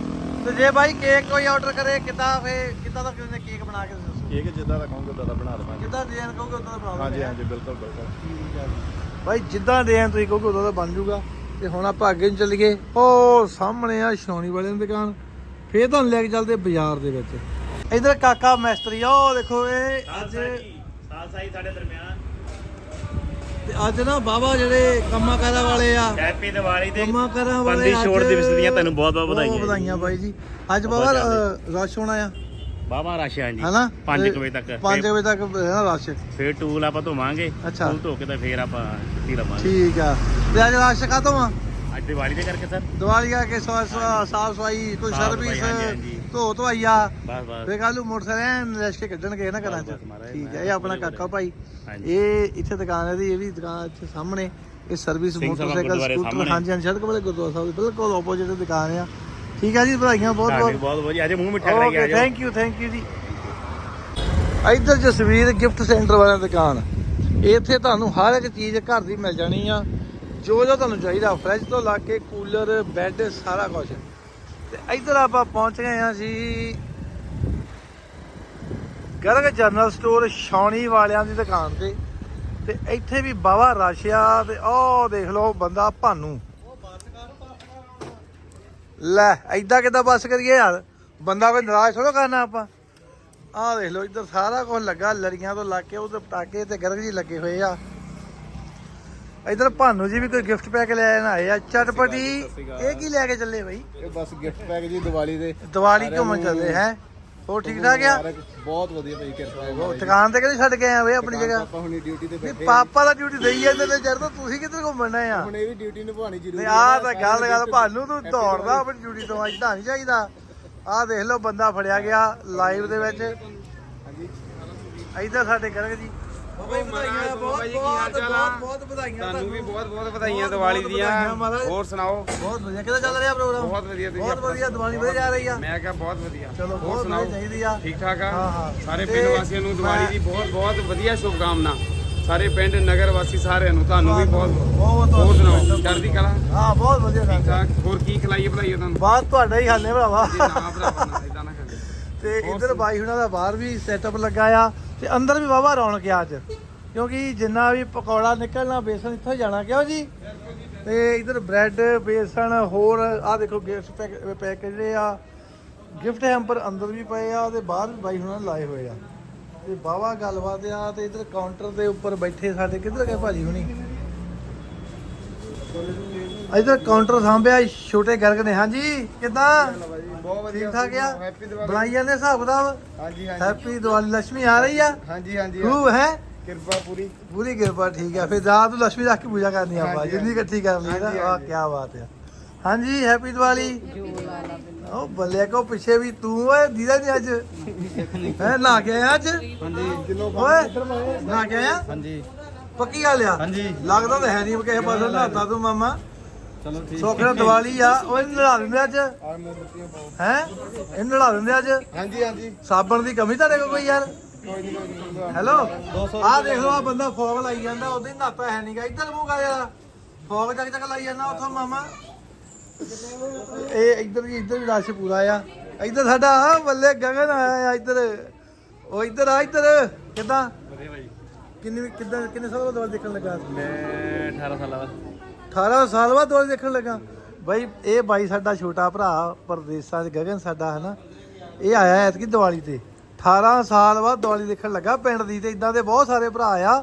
ਤੇ ਜੇ ਬਾਈ ਕੇਕ ਕੋਈ ਆਰਡਰ ਕਰੇ ਕਿੱਦਾਂ ਫੇ ਕਿੱਦਾਂ ਦਾ ਕਿਸੇ ਨੇ ਕੇਕ ਬਣਾ ਕੇ ਦੱਸੋ ਕੇਕ ਜਿੱਦਾਂ ਦਾ ਕਹੋਗੇ ਉਦਾਂ ਦਾ ਬਣਾ ਦੇਵਾਂਗੇ। ਜਿੱਦਾਂ ਡਿਜ਼ਾਈਨ ਕਹੋਗੇ ਉਦਾਂ ਦਾ ਬਣਾ ਦੋਗੇ ਹਾਂਜੀ ਹਾਂਜੀ ਬਿਲਕੁਲ ਬਿਲਕੁਲ। ਠੀਕ ਆ ਜੀ। ਬਾਈ ਜਿੱਦਾਂ ਡਿਜ਼ਾਈਨ ਤੁਸੀਂ ਕਹੋਗੇ ਉਦਾਂ ਦਾ ਬਣ ਜਾਊਗਾ ਤੇ ਹੁਣ ਆਪਾਂ ਅੱਗੇ ਨੂੰ ਚੱਲੀਏ। ਉਹ ਸਾਹਮਣੇ ਆ ਸ਼ੌਣੀ ਵਾਲਿਆਂ ਦੀ ਦੁਕਾਨ। ਫੇਰ ਤੁਹਾਨੂੰ ਲੈ ਕੇ ਚੱਲਦੇ ਬਾਜ਼ਾਰ ਦੇ ਵਿੱਚ। ਇਧਰ ਕਾਕਾ ਮੈਸਤਰੀ ਆ ਉਹ ਦੇਖੋ ਇਹ ਅੱਜ ਸਾਲ ਸਾਈ ਸਾਡੇ ਦਰਮਿਆਨ। ਅੱਜ ਨਾ ਬਾਬਾ ਜਿਹੜੇ ਕੰਮਾਂ ਕਾਰਾਂ ਵਾਲੇ ਆ ਹੈਪੀ ਦੀਵਾਲੀ ਤੇ ਕੰਮਾਂ ਕਾਰਾਂ ਵਾਲੇ ਬੰਦੀ ਛੋੜ ਦਿਵਸ ਦੀਆਂ ਤੁਹਾਨੂੰ ਬਹੁਤ ਬਹੁਤ ਵਧਾਈਆਂ। ਵਧਾਈਆਂ ਬਾਈ ਜੀ। ਅੱਜ ਬਾਬਾ ਰਸ਼ ਹੋਣਾ ਆ। ਬਾਬਾ ਰਾਸ਼ਿਆ ਜੀ। ਹਨਾ? 5 ਵਜੇ ਤੱਕ। 5 ਵਜੇ ਤੱਕ ਰਹਿਣਾ ਰਸ਼? ਫੇਰ ਟੂਲ ਆਪਾਂ ਧੋਵਾਂਗੇ। ਟੂਲ ਧੋ ਕੇ ਤਾਂ ਫੇਰ ਆਪਾਂ ਛੁੱਟੀ ਲਵਾਂਗੇ। ਠੀਕ ਆ। ਤੇ ਅੱਜ ਰਸ਼ ਕਾਤੋਂ ਆ? ਦੀਵਾਲੀ ਦੇ ਕਰਕੇ ਸਰ? ਦੀਵਾਲੀ ਆ ਕੇ ਸਾਫ਼ ਸਫ਼ਾਈ ਕੋਈ ਸਾਫ਼ ਸਰਵਿਸ ਸਫ਼ਾਈ, ਹਾਂਜੀ, ਹਾਂਜੀ। ਧੋ ਧਵਾਈਆ। ਬਸ ਬਸ। ਫੇ ਕੱਲ ਨੂੰ ਮੋਟਰਸਾਈਕਲ ਲੈ ਕੇ ਕੱਢਣਗੇ ਨਾ ਘਰਾਂ ਚ। ਬਸ, ਬਸ, ਮਹਾਰਾਜ, ਠੀਕ ਹੈ ਇਹ ਆਪਣਾ ਕਾਕਾ ਭਾਈ। ਹਾਂਜੀ। ਇਹ ਇੱਥੇ ਦੁਕਾਨ ਹੈ ਦੀ ਇਹ ਵੀ ਦੁਕਾਨ ਇੱਥੇ ਸਾਹਮਣੇ। ਇਹ ਸਰਵਿਸ ਸਿੰਘ ਸਭਾ ਮੋਟਰਸਾਈਕਲ ਗੁਰਦੁਆਰੇ ਸਕੂਟਰ ਸਾਹਮਣੇ। ਹਾਂਜੀ ਹਾਂਜੀ ਸੜਕ ਵਾਲੇ ਗੁਰਦੁਆਰਾ ਸਾਹਿਬ ਦੇ ਬਿਲਕੁਲ ਆਪੋਜ਼ਿਟ ਦੁਕਾਨ ਆ। ਠੀਕ ਹੈ ਜੀ ਵਧਾਈਆਂ ਬਹੁਤ ਤੁਹਾਨੂੰ ਬਹੁਤ। ਬਹੁਤ ਵਧੀਆ। ਅਜੇ ਮੂੰਹ ਮਿੱਠਾ ਕਰਾਈ okay thank you thank you ਜੀ। ਇੱਧਰ ਜਸਵੀਰ ਗਿਫਟ ਸੈਂਟਰ ਵਾਲਾ ਦੁਕਾਨ। ਇੱਥੇ ਤੁਹਾਨੂੰ ਹਰ ਇੱਕ ਚੀਜ਼ ਘਰ ਦੀ ਮਿਲ ਜਾਣੀ ਆ। ਜੋ ਜੋ ਤੁਹਾਨੂੰ ਚਾਹੀਦਾ ਫ੍ਰਿਜ ਤੋਂ ਲਾ ਕੇ ਕੂਲਰ ਬੈੱਡ ਸਾਰਾ ਕੁਝ ਤੇ ਇੱਧਰ ਆਪਾਂ ਪਹੁੰਚ ਗਏ ਆ ਜੀ। ਗਰਗ ਜਨਰਲ ਸਟੋਰ ਛਾਉਣੀ ਵਾਲਿਆਂ ਦੀ ਦੁਕਾਨ ਤੇ। ਤੇ ਇੱਥੇ ਵੀ ਬਾਵਾ ਰਸ਼ਿਆ ਤੇ ਉਹ ਦੇਖ ਲਓ ਬੰਦਾ ਭਾਨੂ। ਲੈ ਐਦਾਂ ਕਿੱਦਾਂ ਬੱਸ ਕਰੀਏ ਯਾਰ? ਬੰਦਾ ਕੋਈ ਨਾਰਾਜ਼ ਥੋੜੋ ਕਰਨਾ ਆਪਾਂ। ਆਹ ਦੇਖ ਲਓ, ਇੱਧਰ ਸਾਰਾ ਕੁਝ ਲੱਗਾ, ਲੜੀਆਂ ਤੋਂ ਲਾ ਕੇ ਉਹਦੇ ਪਟਾਕੇ ਤੇ ਗਰਗ ਜੀ ਲੱਗੇ ਹੋਏ ਆ। ਇੱਧਰ ਭਾਨੂ ਜੀ ਵੀ ਕੋਈ ਗਿਫਟ ਪੈਕ ਲੈਣ ਆਏ ਆ। ਚਟਪਟੀ ਇਹ ਕੀ ਲੈ ਕੇ ਚੱਲੇ ਬਈ? ਇਹ ਬਸ ਗਿਫਟ ਪੈਕ ਜੀ ਦੀਵਾਲੀ ਦੇ। ਦੀਵਾਲੀ ਘੁੰਮਣ ਚੱਲੇ ਹੈ? ਹੋਰ ਠੀਕ ਠਾਕ ਆ? ਬਹੁਤ ਵਧੀਆ ਭਾਈ ਕਿਰਪਾ ਉਹ ਦੁਕਾਨ ਤੇ ਕਿਹੜੀ ਛੱਡ ਗਏ ਆ ਵੇ ਆਪਣੀ ਜਗ੍ਹਾ? ਆਪਾਂ ਹੁਣੀ ਡਿਊਟੀ ਤੇ ਬੈਠੇ ਪਾਪਾ ਦਾ ਡਿਊਟੀ ਦੇਈ ਜਾਂਦੇ ਨੇ ਜਰ ਤਾਂ ਤੁਸੀਂ ਕਿੱਧਰ ਘੁੰਮਣ ਆਏ ਆ? ਹੁਣ ਇਹ ਵੀ ਡਿਊਟੀ ਨਿਭਾਉਣੀ ਜ਼ਰੂਰੀ ਨਹੀਂ ਆਹ ਤਾਂ ਗੱਲ ਗੱਲ ਭਾਨੂ ਤੂੰ ਦੌੜਦਾ ਆਪਣੀ ਡਿਊਟੀ ਤੋਂ ਏਦਾਂ ਨਹੀਂ ਚਾਹੀਦਾ ਆਹ ਦੇਖ ਲਓ ਬੰਦਾ ਫੜਿਆ ਗਿਆ ਲਾਈਵ ਦੇ ਵਿੱਚ। ਇੱਧਰ ਸਾਡੇ ਗਰਗ ਜੀ। ਵਧਾਈਆਂ ਬਹੁਤ ਬਹੁਤ ਬਹੁਤ ਬਹੁਤ ਵਧਾਈਆਂ ਤੁਹਾਨੂੰ ਵੀ ਬਹੁਤ ਬਹੁਤ ਵਧਾਈਆਂ ਦੀਵਾਲੀ ਦੀਆਂ। ਹੋਰ ਸੁਣਾਓ? ਬਹੁਤ ਵਧੀਆ। ਕਿਹਦਾ ਚੱਲ ਰਿਹਾ ਪ੍ਰੋਗਰਾਮ? ਬਹੁਤ ਵਧੀਆ ਤੁਸੀਂ ਬਹੁਤ ਵਧੀਆ ਦੀਵਾਲੀ ਵਧੀਆ ਜਾ ਰਹੀ ਆ। ਮੈਂ ਕਿਹਾ ਬਹੁਤ ਵਧੀਆ। ਚਲੋ ਹੋਰ ਸੁਣਾਓ? ਚਾਹੀਦੀ ਆ। ਠੀਕ ਠਾਕ ਆ। ਸਾਰੇ ਪਿੰਡ ਵਾਸੀਆਂ ਨੂੰ ਦੀਵਾਲੀ ਦੀ ਬਹੁਤ ਬਹੁਤ ਵਧੀਆ ਸ਼ੁਭਕਾਮਨਾ। ਸਾਰੇ ਪਿੰਡ ਨਗਰ ਵਾਸੀ ਸਾਰਿਆਂ ਨੂੰ ਤੁਹਾਨੂੰ ਵੀ ਬਹੁਤ ਬਹੁਤ ਹੋਰ ਸੁਣਾਓ? ਚੜ੍ਹਦੀ ਕਲਾ? ਹਾਂ ਬਹੁਤ ਵਧੀਆ ਠੀਕ ਠਾਕ ਹੋਰ ਕੀ ਖਿਲਾਈਏ ਭਲਾਈਏ ਤੁਹਾਨੂੰ? ਬਾਤ ਤੁਹਾਡਾ ਹੀ ਹਾਲੇ ਭਰਾਵਾ। ਜੀ ਨਾ ਭਰਾਵਾ ਇਦਾਂ ਨਾ ਕਰੀ ਤੇ ਇੱਧਰ ਬਾਈ ਹੁਣਾਂ ਦਾ ਬਾਹਰ ਵੀ ਸੈਟਅਪ ਲੱਗਾ ਆ। ਤੇ ਅੰਦਰ ਵੀ ਵਾਵਾ ਰੌਣਕ ਆ ਅੱਜ। ਕਿਉਂਕਿ ਜਿੰਨਾ ਵੀ ਪਕੌੜਾ ਨਿਕਲਣਾ ਬੇਸਨ ਇੱਥੋਂ ਜਾਣਾ, ਕਿਉਂ ਜੀ? ਤੇ ਇੱਧਰ ਬ੍ਰੈਡ ਬੇਸਨ ਹੋਰ ਆ ਦੇਖੋ ਗਿਫਟ ਪੈਕ ਜਿਹੜੇ ਆ ਗਿਫਟ ਹੈਂਪਰ ਅੰਦਰ ਵੀ ਪਏ ਆ ਤੇ ਬਾਹਰ ਵੀ ਬਾਈ ਹੁਣਾਂ ਲਾਏ ਹੋਏ ਆ। ਤੇ ਬਾਵਾ ਗੱਲਬਾਤ ਆ ਤੇ ਇੱਧਰ ਕਾਊਂਟਰ ਦੇ ਉੱਪਰ ਬੈਠੇ ਸਾਡੇ, ਕਿੱਧਰ ਗਏ ਭਾਜੀ ਹੁਣੀ? ਇੱਧਰ ਕਾਊਂਟਰ ਸਾਂਭਿਆ, ਛੋਟੇ ਗਰਗ ਨੇ, ਹਾਂਜੀ, ਕਿਦਾਂ? ਬਹੁਤ ਵਧੀਆ ਠੀਕ ਦੇ ਹਿਸਾਬ ਦਾ ਹਾਂਜੀ ਹੈਪੀ ਦੀਵਾਲੀ ਲక్ష్ਮੀ ਆ ਰਹੀ ਆ। ਹਾਂਜੀ ਹਾਂਜੀ। ਖੂਬ ਹੈ? ਕਿਰਪਾ ਪੂਰੀ। ਪੂਰੀ ਕਿਰਪਾ ਠੀਕ ਆ। ਫਿਰ ਰਾਤ ਨੂੰ ਲక్ష్ਮੀ ਰੱਖ ਕੇ ਪੂਜਾ ਕਰਨੀ ਆਪਾਂ ਜਿੰਨੀ ਇਕੱਠੀ ਕਰ ਲਈ ਨਾ ਵਾਹ ਕੀ ਬਾਤ ਆ। ਹਾਂਜੀ ਹੈਪੀ ਦੀਵਾਲੀ ਉਹ ਬੱਲੇ ਕੋ ਪਿੱਛੇ ਵੀ ਤੂੰ ਓਏ ਦੀਦਾ ਨਹੀਂ ਅੱਜ? ਹੈ ਨਾ ਕੇ ਆਇਆ ਅੱਜ? ਹਾਂਜੀ। ਓਏ ਨਾ ਕੇ ਆਇਆ? ਹਾਂਜੀ। ਪੱਕੀ ਗੱਲ ਆ? ਹਾਂਜੀ। ਲੱਗਦਾ ਤਾਂ ਹੈ ਨਹੀਂ ਕਿਸੇ ਪਾਸੇ ਨਹਾਤਾ ਤੂੰ ਮਾਮਾ। ਚਲੋ ਠੀਕ। ਸੋਖਣਾ ਦੀਵਾਲੀ ਆ ਓਏ ਨਲਾ ਦਿੰਦੇ ਅੱਜ ਆ ਹੈ? ਇਹ ਨਲਾ ਦਿੰਦੇ ਅੱਜ ਹਾਂਜੀ ਹਾਂਜੀ। ਸਾਬਣ ਦੀ ਕਮੀ ਤੁਹਾਡੇ ਕੋਲ ਕੋਈ ਯਾਰ? ਹੈਲੋ? ਆਹ ਦੇਖ ਲਓ ਆ ਬੰਦਾ ਫੋਗ ਲਾਈ ਜਾਂਦਾ ਉਹਦੇ ਨਾਤਾ ਹੈ ਨਹੀਂਗਾ ਇੱਧਰ ਮੂੰਹ ਕਰ ਯਾਰ। ਫੋਗ ਚੱਕ ਚੱਕ ਲਾਈ ਜਾਂਦਾ ਉੱਥੋਂ ਮਾਮਾ। ਇਹ ਇੱਧਰ ਵੀ ਇੱਧਰ ਵੀ ਰਸ਼ ਪੂਰਾ ਆ। ਇੱਧਰ ਸਾਡਾ ਬੱਲੇ ਗਗਨ ਆਇਆ ਆ ਇੱਧਰ। ਉਹ ਇੱਧਰ ਆ ਇੱਧਰ। ਕਿੱਦਾਂ? ਵਧੀਆ ਭਾਈ ਕਿੰਨੀ ਕਿੱਦਾਂ ਕਿੰਨੇ ਸਾਲ ਬਾਅਦ ਦੁਬਾਰਾ ਦੇਖਣ ਲੱਗਾ? ਮੈਂ 18 ਸਾਲਾਂ ਬਾਅਦ। 18 ਸਾਲ ਬਾਅਦ ਦੁਬਾਰਾ ਦੇਖਣ ਲੱਗਾ। ਬਾਈ ਇਹ ਬਾਈ ਸਾਡਾ ਛੋਟਾ ਭਰਾ ਪਰਦੇਸਾਂ 'ਚ ਗਗਨ ਸਾਡਾ ਹਨਾ? ਇਹ ਆਇਆ ਐਤਕੀ ਦੀਵਾਲੀ ਤੇ। 18 ਸਾਲ ਬਾਅਦ ਦੀਵਾਲੀ ਦੇਖਣ ਲੱਗਾ ਪਿੰਡ ਦੀ ਤੇ ਇਦਾਂ ਦੇ ਬਹੁਤ ਸਾਰੇ ਭਰਾ ਆ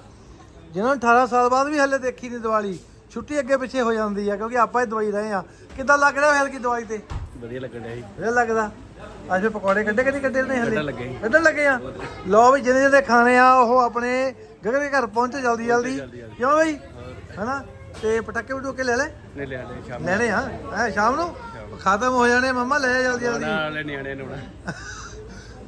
ਜਿਨ੍ਹਾਂ ਨੂੰ 18 ਸਾਲ ਬਾਅਦ ਵੀ ਹਲੇ ਦੇਖੀ ਨਹੀਂ ਦੀਵਾਲੀ। ਛੁੱਟੀ ਅੱਗੇ ਪਿੱਛੇ ਹੋ ਜਾਂਦੀ ਆ ਕਿਉਂਕਿ ਆਪਾਂ ਹੀ ਦਵਾਈ ਰਹੇ ਆ। ਕਿੱਦਾਂ ਲੱਗ ਰਿਹਾ ਹਲ ਕੀ ਦਵਾਈ ਤੇ? ਵਧੀਆ ਲੱਗਣ ਡਿਆ ਜੀ ਇਹ ਲੱਗਦਾ? ਅੱਜ ਫਿਰ ਪਕੌੜੇ ਕੱਢੇ ਕਿ ਨਹੀਂ ਕੱਢੇ ਨੇ ਹਲੇ? ਲੱਗੇ। ਕੱਢਣ ਲੱਗੇ ਆ? ਲੋ ਵੀ ਜਿਹਨੇ ਜਿਹਨੇ ਖਾਣੇ ਆ ਉਹ ਆਪਣੇ ਗਗਨ ਦੇ ਘਰ ਪਹੁੰਚੇ ਜਲਦੀ ਜਲਦੀ ਕਿਉਂ ਬਈ? ਹਨਾ? ਤੇ ਪਟਾਕੇ ਪਟੂਕੇ ਲੈ ਲੈ। ਨੇ ਲਿਆ ਦੇ ਸ਼ਾਮ ਲੈਣੇ ਆ ਐ ਸ਼ਾਮ ਨੂੰ? ਖਤਮ ਹੋ ਜਾਣੇ ਮੰਮਾ ਲੈ ਜਲਦੀ ਜਲਦੀ। ਵਾਲੇ ਨਿਆਣੇ ਨੂੰ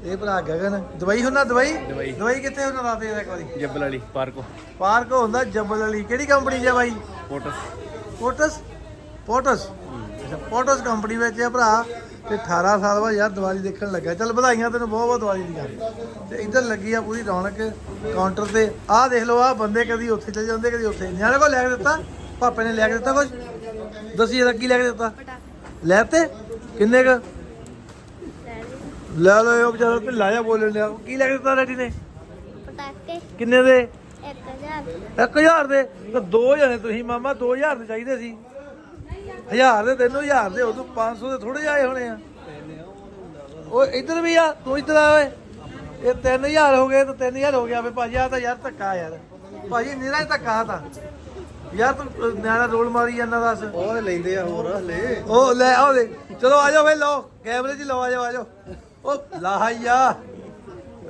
ਇਹ ਭਰਾ ਗਗਨ ਦਵਾਈ ਹੁੰਦਾ ਦਵਾਈ? ਦਵਾਈ। ਦਵਾਈ ਕਿੱਥੇ ਹੁੰਦਾ ਦੱਸ ਦੇ ਇੱਕ ਵਾਰੀ। ਜੱਬਲ ਵਾਲੀ ਪਾਰਕੋ। ਪਾਰਕ ਹੁੰਦਾ ਜੱਬਲ ਵਾਲੀ। ਕਿਹੜੀ ਕੰਪਨੀ ਆ ਬਾਈ? ਫੋਟੋਸ ਪੋਟਸ? ਪੋਟਸ? ਅੱਛਾ ਪੋਟਸ ਕੰਪਨੀ ਵਿੱਚ ਆ ਭਰਾ। ਤੇ 18 ਸਾਲ ਬਾਅਦ ਯਾਰ ਦੀਵਾਲੀ ਦੇਖਣ ਲੱਗਾ। ਚੱਲ ਵਧਾਈਆਂ ਤੈਨੂੰ ਬਹੁਤ ਬਹੁਤ ਦੀਵਾਲੀ ਦੀਆਂ। ਤੇ ਇੱਧਰ ਲੱਗੀ ਆ ਪੂਰੀ ਰੌਣਕ ਕਾਊਂਟਰ ਤੇ। ਆਹ ਦੇਖ ਲਓ ਆਹ ਬੰਦੇ ਕਦੀ ਉੱਥੇ ਚਲੇ ਜਾਂਦੇ ਕਦੀ ਉੱਥੇ। ਨਿਆਣੇ ਕੋਲ ਲੈ ਕੇ ਦਿੱਤਾ। ਪਾਪੇ ਨੇ ਲੈ ਕੇ ਦਿੱਤਾ ਕੁਝ ਦੱਸੀ ਇਹਦਾ ਕੀ ਲੈ ਕੇ ਦਿੱਤਾ? ਲੈ ਤੇ ਕਿੰਨੇ ਕ? ਲੈ ਲਓ ਇਹ ਵਿਚਾਰਾ ਢਿੱਲਾ ਜਿਹਾ ਬੋਲਣ ਲਿਆ ਕੀ ਲੈ ਕੇ ਦਿੱਤਾ ਡੈਡੀ ਨੇ? ਪਟਾਕੇ। ਕਿੰਨੇ ਦੇ? 1000 1000 ਦੇ। ਤਾਂ ਦੋ ਜਣੇ ਤੁਸੀਂ ਮਾਮਾ 2000 ਦੇ ਚਾਹੀਦੇ ਸੀ। 1000 ਦੇ ਤੈਨੂੰ 1000 ਦੇ ਉਦੋਂ 500 ਦੇ ਥੋੜੇ ਜਾਏ ਹੋਣੇ ਆ। ਉਹ ਇੱਧਰ ਵੀ ਆ ਤੂੰ ਇੱਧਰ ਆ ਓਏ। ਇਹ 3000 ਹੋ ਗਏ ਤਾਂ 3000 ਹੋ ਗਿਆ। ਫੇ ਭਾਜੀ ਆ ਤਾਂ ਯਾਰ ਧੱਕਾ ਯਾਰ। ਭਾਜੀ ਨਿਹਰਾ ਧੱਕਾ ਤਾਂ। ਯਾਰ ਤੂੰ ਨਿਆਣਾ ਰੋਲ ਮਾਰੀ ਜਾਂਦਾ ਦੱਸ। ਉਹ ਲੈਂਦੇ ਆ ਹੋਰ ਹਲੇ। ਉਹ ਲੈ ਆਓ ਦੇ ਚਲੋ ਆ ਜਾਓ ਫੇ ਲਓ ਕੈਮਰੇ 'ਚ ਲਓ ਆ ਜਾਓ ਆ ਜਾਓ। ਉਹ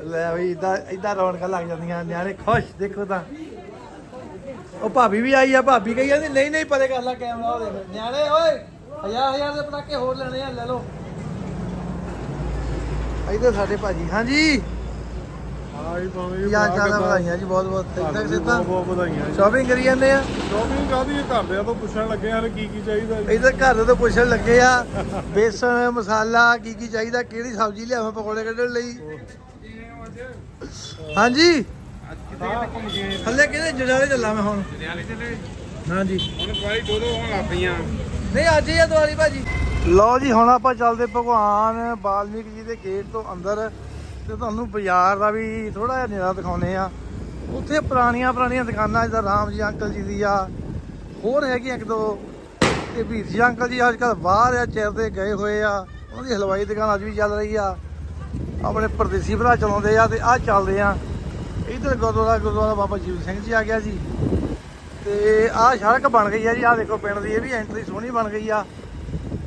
ਲੈ ਬਈ ਇਦਾਂ ਇਦਾਂ ਰੌਣਕਾਂ ਲੱਗ ਜਾਂਦੀਆਂ ਨਿਆਣੇ ਖੁਸ਼ ਦੇਖੋ ਤਾਂ। ਉਹ ਭਾਬੀ ਵੀ ਆਈ ਆ ਭਾਬੀ ਕਹੀ ਜਾਂਦੀ ਨਹੀਂ ਨਹੀਂ ਪਰੇ ਕਰ ਲੈ ਕੈਮਰਾ ਉਹ ਦੇਖ। ਨਿਆਣੇ ਓਏ ਹਜ਼ਾਰ ਹਜ਼ਾਰ ਦੇ ਪਟਾਕੇ ਹੋਰ ਲੈਣੇ ਆ ਲੈ ਲਓ। ਇਧਰ ਸਾਡੇ ਭਾਜੀ। ਹਾਂਜੀ। ਆਈ ਭਾਵੇਂ ਚਾਲ ਆ ਵਧਾਈਆਂ ਜੀ ਬਹੁਤ ਬਹੁਤ। ਠਾਕ ਬਹੁਤ ਸਿੱਧਾ। ਬਹੁਤ ਵਧਾਈਆਂ ਸ਼ਾਪਿੰਗ ਕਰੀ ਜਾਂਦੇ ਆ। ਸ਼ੋਪਿੰਗ ਕਾਦੀ ਘਰਦਿਆਂ ਤੋਂ ਪੁੱਛਣ ਲੱਗੇ ਯਾਰ ਕੀ ਕੀ ਚਾਹੀਦਾ ਜੀ। ਇਧਰ ਘਰ ਦੇ ਤੋਂ ਪੁੱਛਣ ਲੱਗੇ ਆ ਬੇਸਣ ਮਸਾਲਾ ਕੀ ਕੀ ਚਾਹੀਦਾ ਕਿਹੜੀ ਸਬਜ਼ੀ ਲਿਆਵਾਂ ਪਕੌੜੇ ਕੱਢਣ ਲਈ। ਹਾਂਜੀ। ਥੱਲੇ ਕਿਹਦੇ ਜੜਾਲੇ ਚੱਲਾਂ ਮੈਂ ਹੁਣ? ਚਲੇ ਹਾਂਜੀ। ਹੁਣ ਦਵਾਈ ਦੋ ਦੋ ਹੋਣ ਲੱਗ ਪਈਆਂ ਨਹੀਂ ਅੱਜ ਹੀ ਆ ਦੀਵਾਲੀ ਭਾਜੀ। ਲਓ ਜੀ ਹੁਣ ਆਪਾਂ ਚੱਲਦੇ ਭਗਵਾਨ ਬਾਲਮੀਕ ਜੀ ਦੇ ਗੇਟ ਤੋਂ ਅੰਦਰ। ਤੇ ਤੁਹਾਨੂੰ ਬਾਜ਼ਾਰ ਦਾ ਵੀ ਥੋੜਾ ਜਿਹਾ ਨੇੜਾ ਦਿਖਾਉਨੇ ਆ ਉੱਥੇ ਪੁਰਾਣੀਆਂ ਪੁਰਾਣੀਆਂ ਦੁਕਾਨਾਂ ਜਿੱਦਾਂ ਰਾਮ ਜੀ ਅੰਕਲ ਜੀ ਦੀ ਆ ਹੋਰ ਹੈਗੀਆਂ ਇੱਕ ਦੋ। ਤੇ ਵੀਰ ਜੀ ਅੰਕਲ ਜੀ ਅੱਜ ਕੱਲ ਬਾਹਰ ਆ ਚਿਰ ਦੇ ਗਏ ਹੋਏ ਆ। ਉਹਦੀ ਹਲਵਾਈ ਦੁਕਾਨ ਅੱਜ ਵੀ ਚੱਲ ਰਹੀ ਆ। ਆਪਣੇ ਪਰਦੇਸੀ ਭਰਾ ਚਲਾਉਂਦੇ ਆ ਤੇ ਆ ਚੱਲਦੇ ਆ। ਇਧਰ ਗੁਰਦੁਆਰਾ ਗੁਰਦੁਆਰਾ ਬਾਬਾ ਜੀਵ ਸਿੰਘ ਜੀ ਆ ਗਿਆ ਜੀ। ਤੇ ਆਹ ਸੜਕ ਬਣ ਗਈ ਆ ਜੀ। ਆਹ ਦੇਖੋ ਪਿੰਡ ਦੀ ਇਹ ਵੀ ਐਂਟਰੀ ਸੋਹਣੀ ਬਣ ਗਈ ਆ।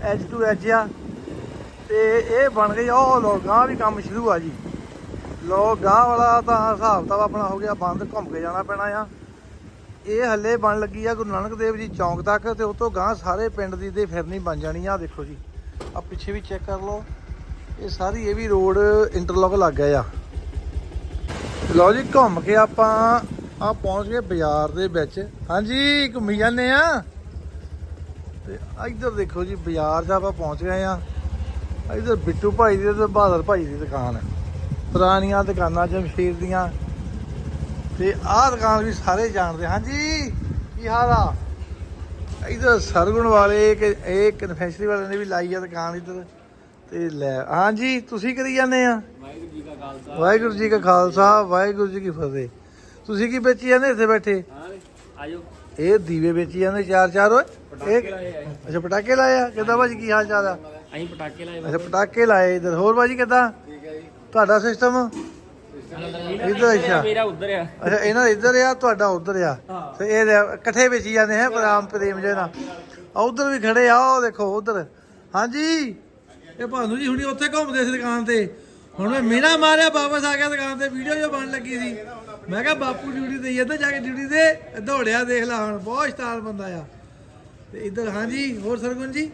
As to as a. ਤੇ ਇਹ ਬਣ ਗਈ ਆ, ਉਹ ਲੋਕਾਂ ਵੀ ਕੰਮ ਸ਼ੁਰੂ ਆ ਜੀ। ਲੋਕ ਗਾਹ ਵਾਲਾ ਤਾਂ ਹਿਸਾਬ ਤਾਂ ਆਪਣਾ ਹੋ ਗਿਆ, ਬੰਦ ਘੁੰਮ ਕੇ ਜਾਣਾ ਪੈਣਾ ਆ। ਇਹ ਹੱਲੇ ਬਣ ਲੱਗੀ ਆ ਗੁਰੂ ਨਾਨਕ ਦੇਵ ਜੀ ਚੌਂਕ ਤੱਕ ਤੇ ਤੋਂ ਗਾਹ ਸਾਰੇ ਪਿੰਡ ਦੀ ਤੇ ਫਿਰਨੀ ਬਣ ਜਾਣੀ ਆ ਦੇਖੋ ਜੀ। ਆ ਪਿੱਛੇ ਵੀ ਚੈੱਕ ਕਰ ਲਓ। ਇਹ ਸਾਰੀ ਇਹ ਵੀ ਰੋਡ ਇੰਟਰਲੌਕ ਲੱਗ ਗਿਆ ਆ। ਲਓ ਜੀ, ਘੁੰਮ ਕੇ ਆਪਾਂ ਆ ਪਹੁੰਚ ਗਏ ਬਾਜ਼ਾਰ ਦੇ ਵਿੱਚ। ਹਾਂਜੀ, ਘੁੰਮੀ ਜਾਂਦੇ ਆ। ਤੇ ਇੱਧਰ ਦੇਖੋ ਜੀ, ਬਾਜ਼ਾਰ 'ਚ ਆਪਾਂ ਪਹੁੰਚ ਗਏ ਆ। ਇੱਧਰ ਬਿੱਟੂ ਭਾਈ ਦੀ ਤੇ ਬਹਾਦਰ ਭਾਈ ਦੀ ਦੁਕਾਨ ਹੈ ਪੁਰਾਣੀਆਂ ਦੁਕਾਨਾਂ ਜਮਸ਼ੀਰ ਦੀਆਂ। ਤੇ ਆਹ ਦੁਕਾਨ ਵੀ ਸਾਰੇ ਜਾਣਦੇ। ਹਾਂਜੀ ਕੀ ਹਾਲ ਆ? ਇੱਧਰ ਸਰਗੁਣ ਵਾਲੇ ਕਿ ਇਹ ਕਨਫੈਕਸ਼ਨਰੀ ਵਾਲਿਆਂ ਨੇ ਵੀ ਲਾਈ ਆ ਦੁਕਾਨ ਇੱਧਰ। ਤੇ ਲੈ ਹਾਂਜੀ ਤੁਸੀਂ ਕਰੀ ਜਾਂਦੇ ਆ? ਵਾਹਿਗੁਰੂ ਜੀ ਕਾ ਖਾਲਸਾ ਵਾਹਿਗੁਰੂ ਜੀ ਕੀ ਫਤਿਹ। ਤੁਸੀਂ ਕੀ ਵੇਚੀ ਜਾਂਦੇ ਇੱਥੇ ਬੈਠੇ? ਆਜੋ ਇਹ ਦੀਵੇ ਵੇਚੀ ਜਾਂਦੇ ਚਾਰ ਚਾਰ ਓਏ। ਇਹ ਅੱਛਾ ਪਟਾਕੇ ਲਾਏ ਆ? ਕਿੱਦਾਂ ਭਾਜੀ ਕੀ ਹਾਲ ਚਾਲ ਆ? ਅਸੀਂ ਪਟਾਕੇ ਲਾਏ ਅੱਛਾ ਪਟਾਕੇ ਲਾਏ ਇਧਰ। ਹੋਰ ਭਾਜੀ ਕਿੱਦਾਂ? ਤੁਹਾਡਾ ਸਿਸਟਮ? ਇੱਧਰ ਅੱਛਾ ਮੇਰਾ ਉਧਰ ਆ। ਅੱਛਾ ਇਹਨਾਂ ਦਾ ਇੱਧਰ ਆ ਤੁਹਾਡਾ ਉੱਧਰ ਆ। ਤੇ ਇਹ ਲੈ- ਇਕੱਠੇ ਵੇਚੀ ਜਾਂਦੇ ਹੈ ਪ੍ਰੇਮ ਪ੍ਰੇਮ ਜੇ ਨਾਲ। ਆ ਉੱਧਰ ਵੀ ਖੜੇ ਆ ਉਹ ਦੇਖੋ ਉੱਧਰ। ਹਾਂਜੀ? ਇਹ ਭਾਨੂ ਜੀ ਹੁਣੀ ਉੱਥੇ ਘੁੰਮਦੇ ਸੀ ਦੁਕਾਨ ਤੇ। ਹੁਣ ਮੈਂ ਮੀਨਾ ਮਾਰਿਆ ਵਾਪਸ ਆ ਗਿਆ ਦੁਕਾਨ ਤੇ ਵੀਡੀਓ ਜੋ ਬਣ ਲੱਗੀ ਸੀ। ਮੈਂ ਕਿਹਾ ਬਾਪੂ ਡਿਊਟੀ ਤੇ ਇੱਧਰ ਜਾ ਕੇ ਡਿਊਟੀ ਤੇ ਦੌੜਿਆ ਦੇਖ ਲਾ ਹੁਣ ਬਹੁਤ ਸਟਾਰ ਬੰਦਾ ਆ। ਤੇ ਇੱਧਰ, ਹਾਂਜੀ, ਹੋਰ ਸਰਗੁਣ ਜੀ?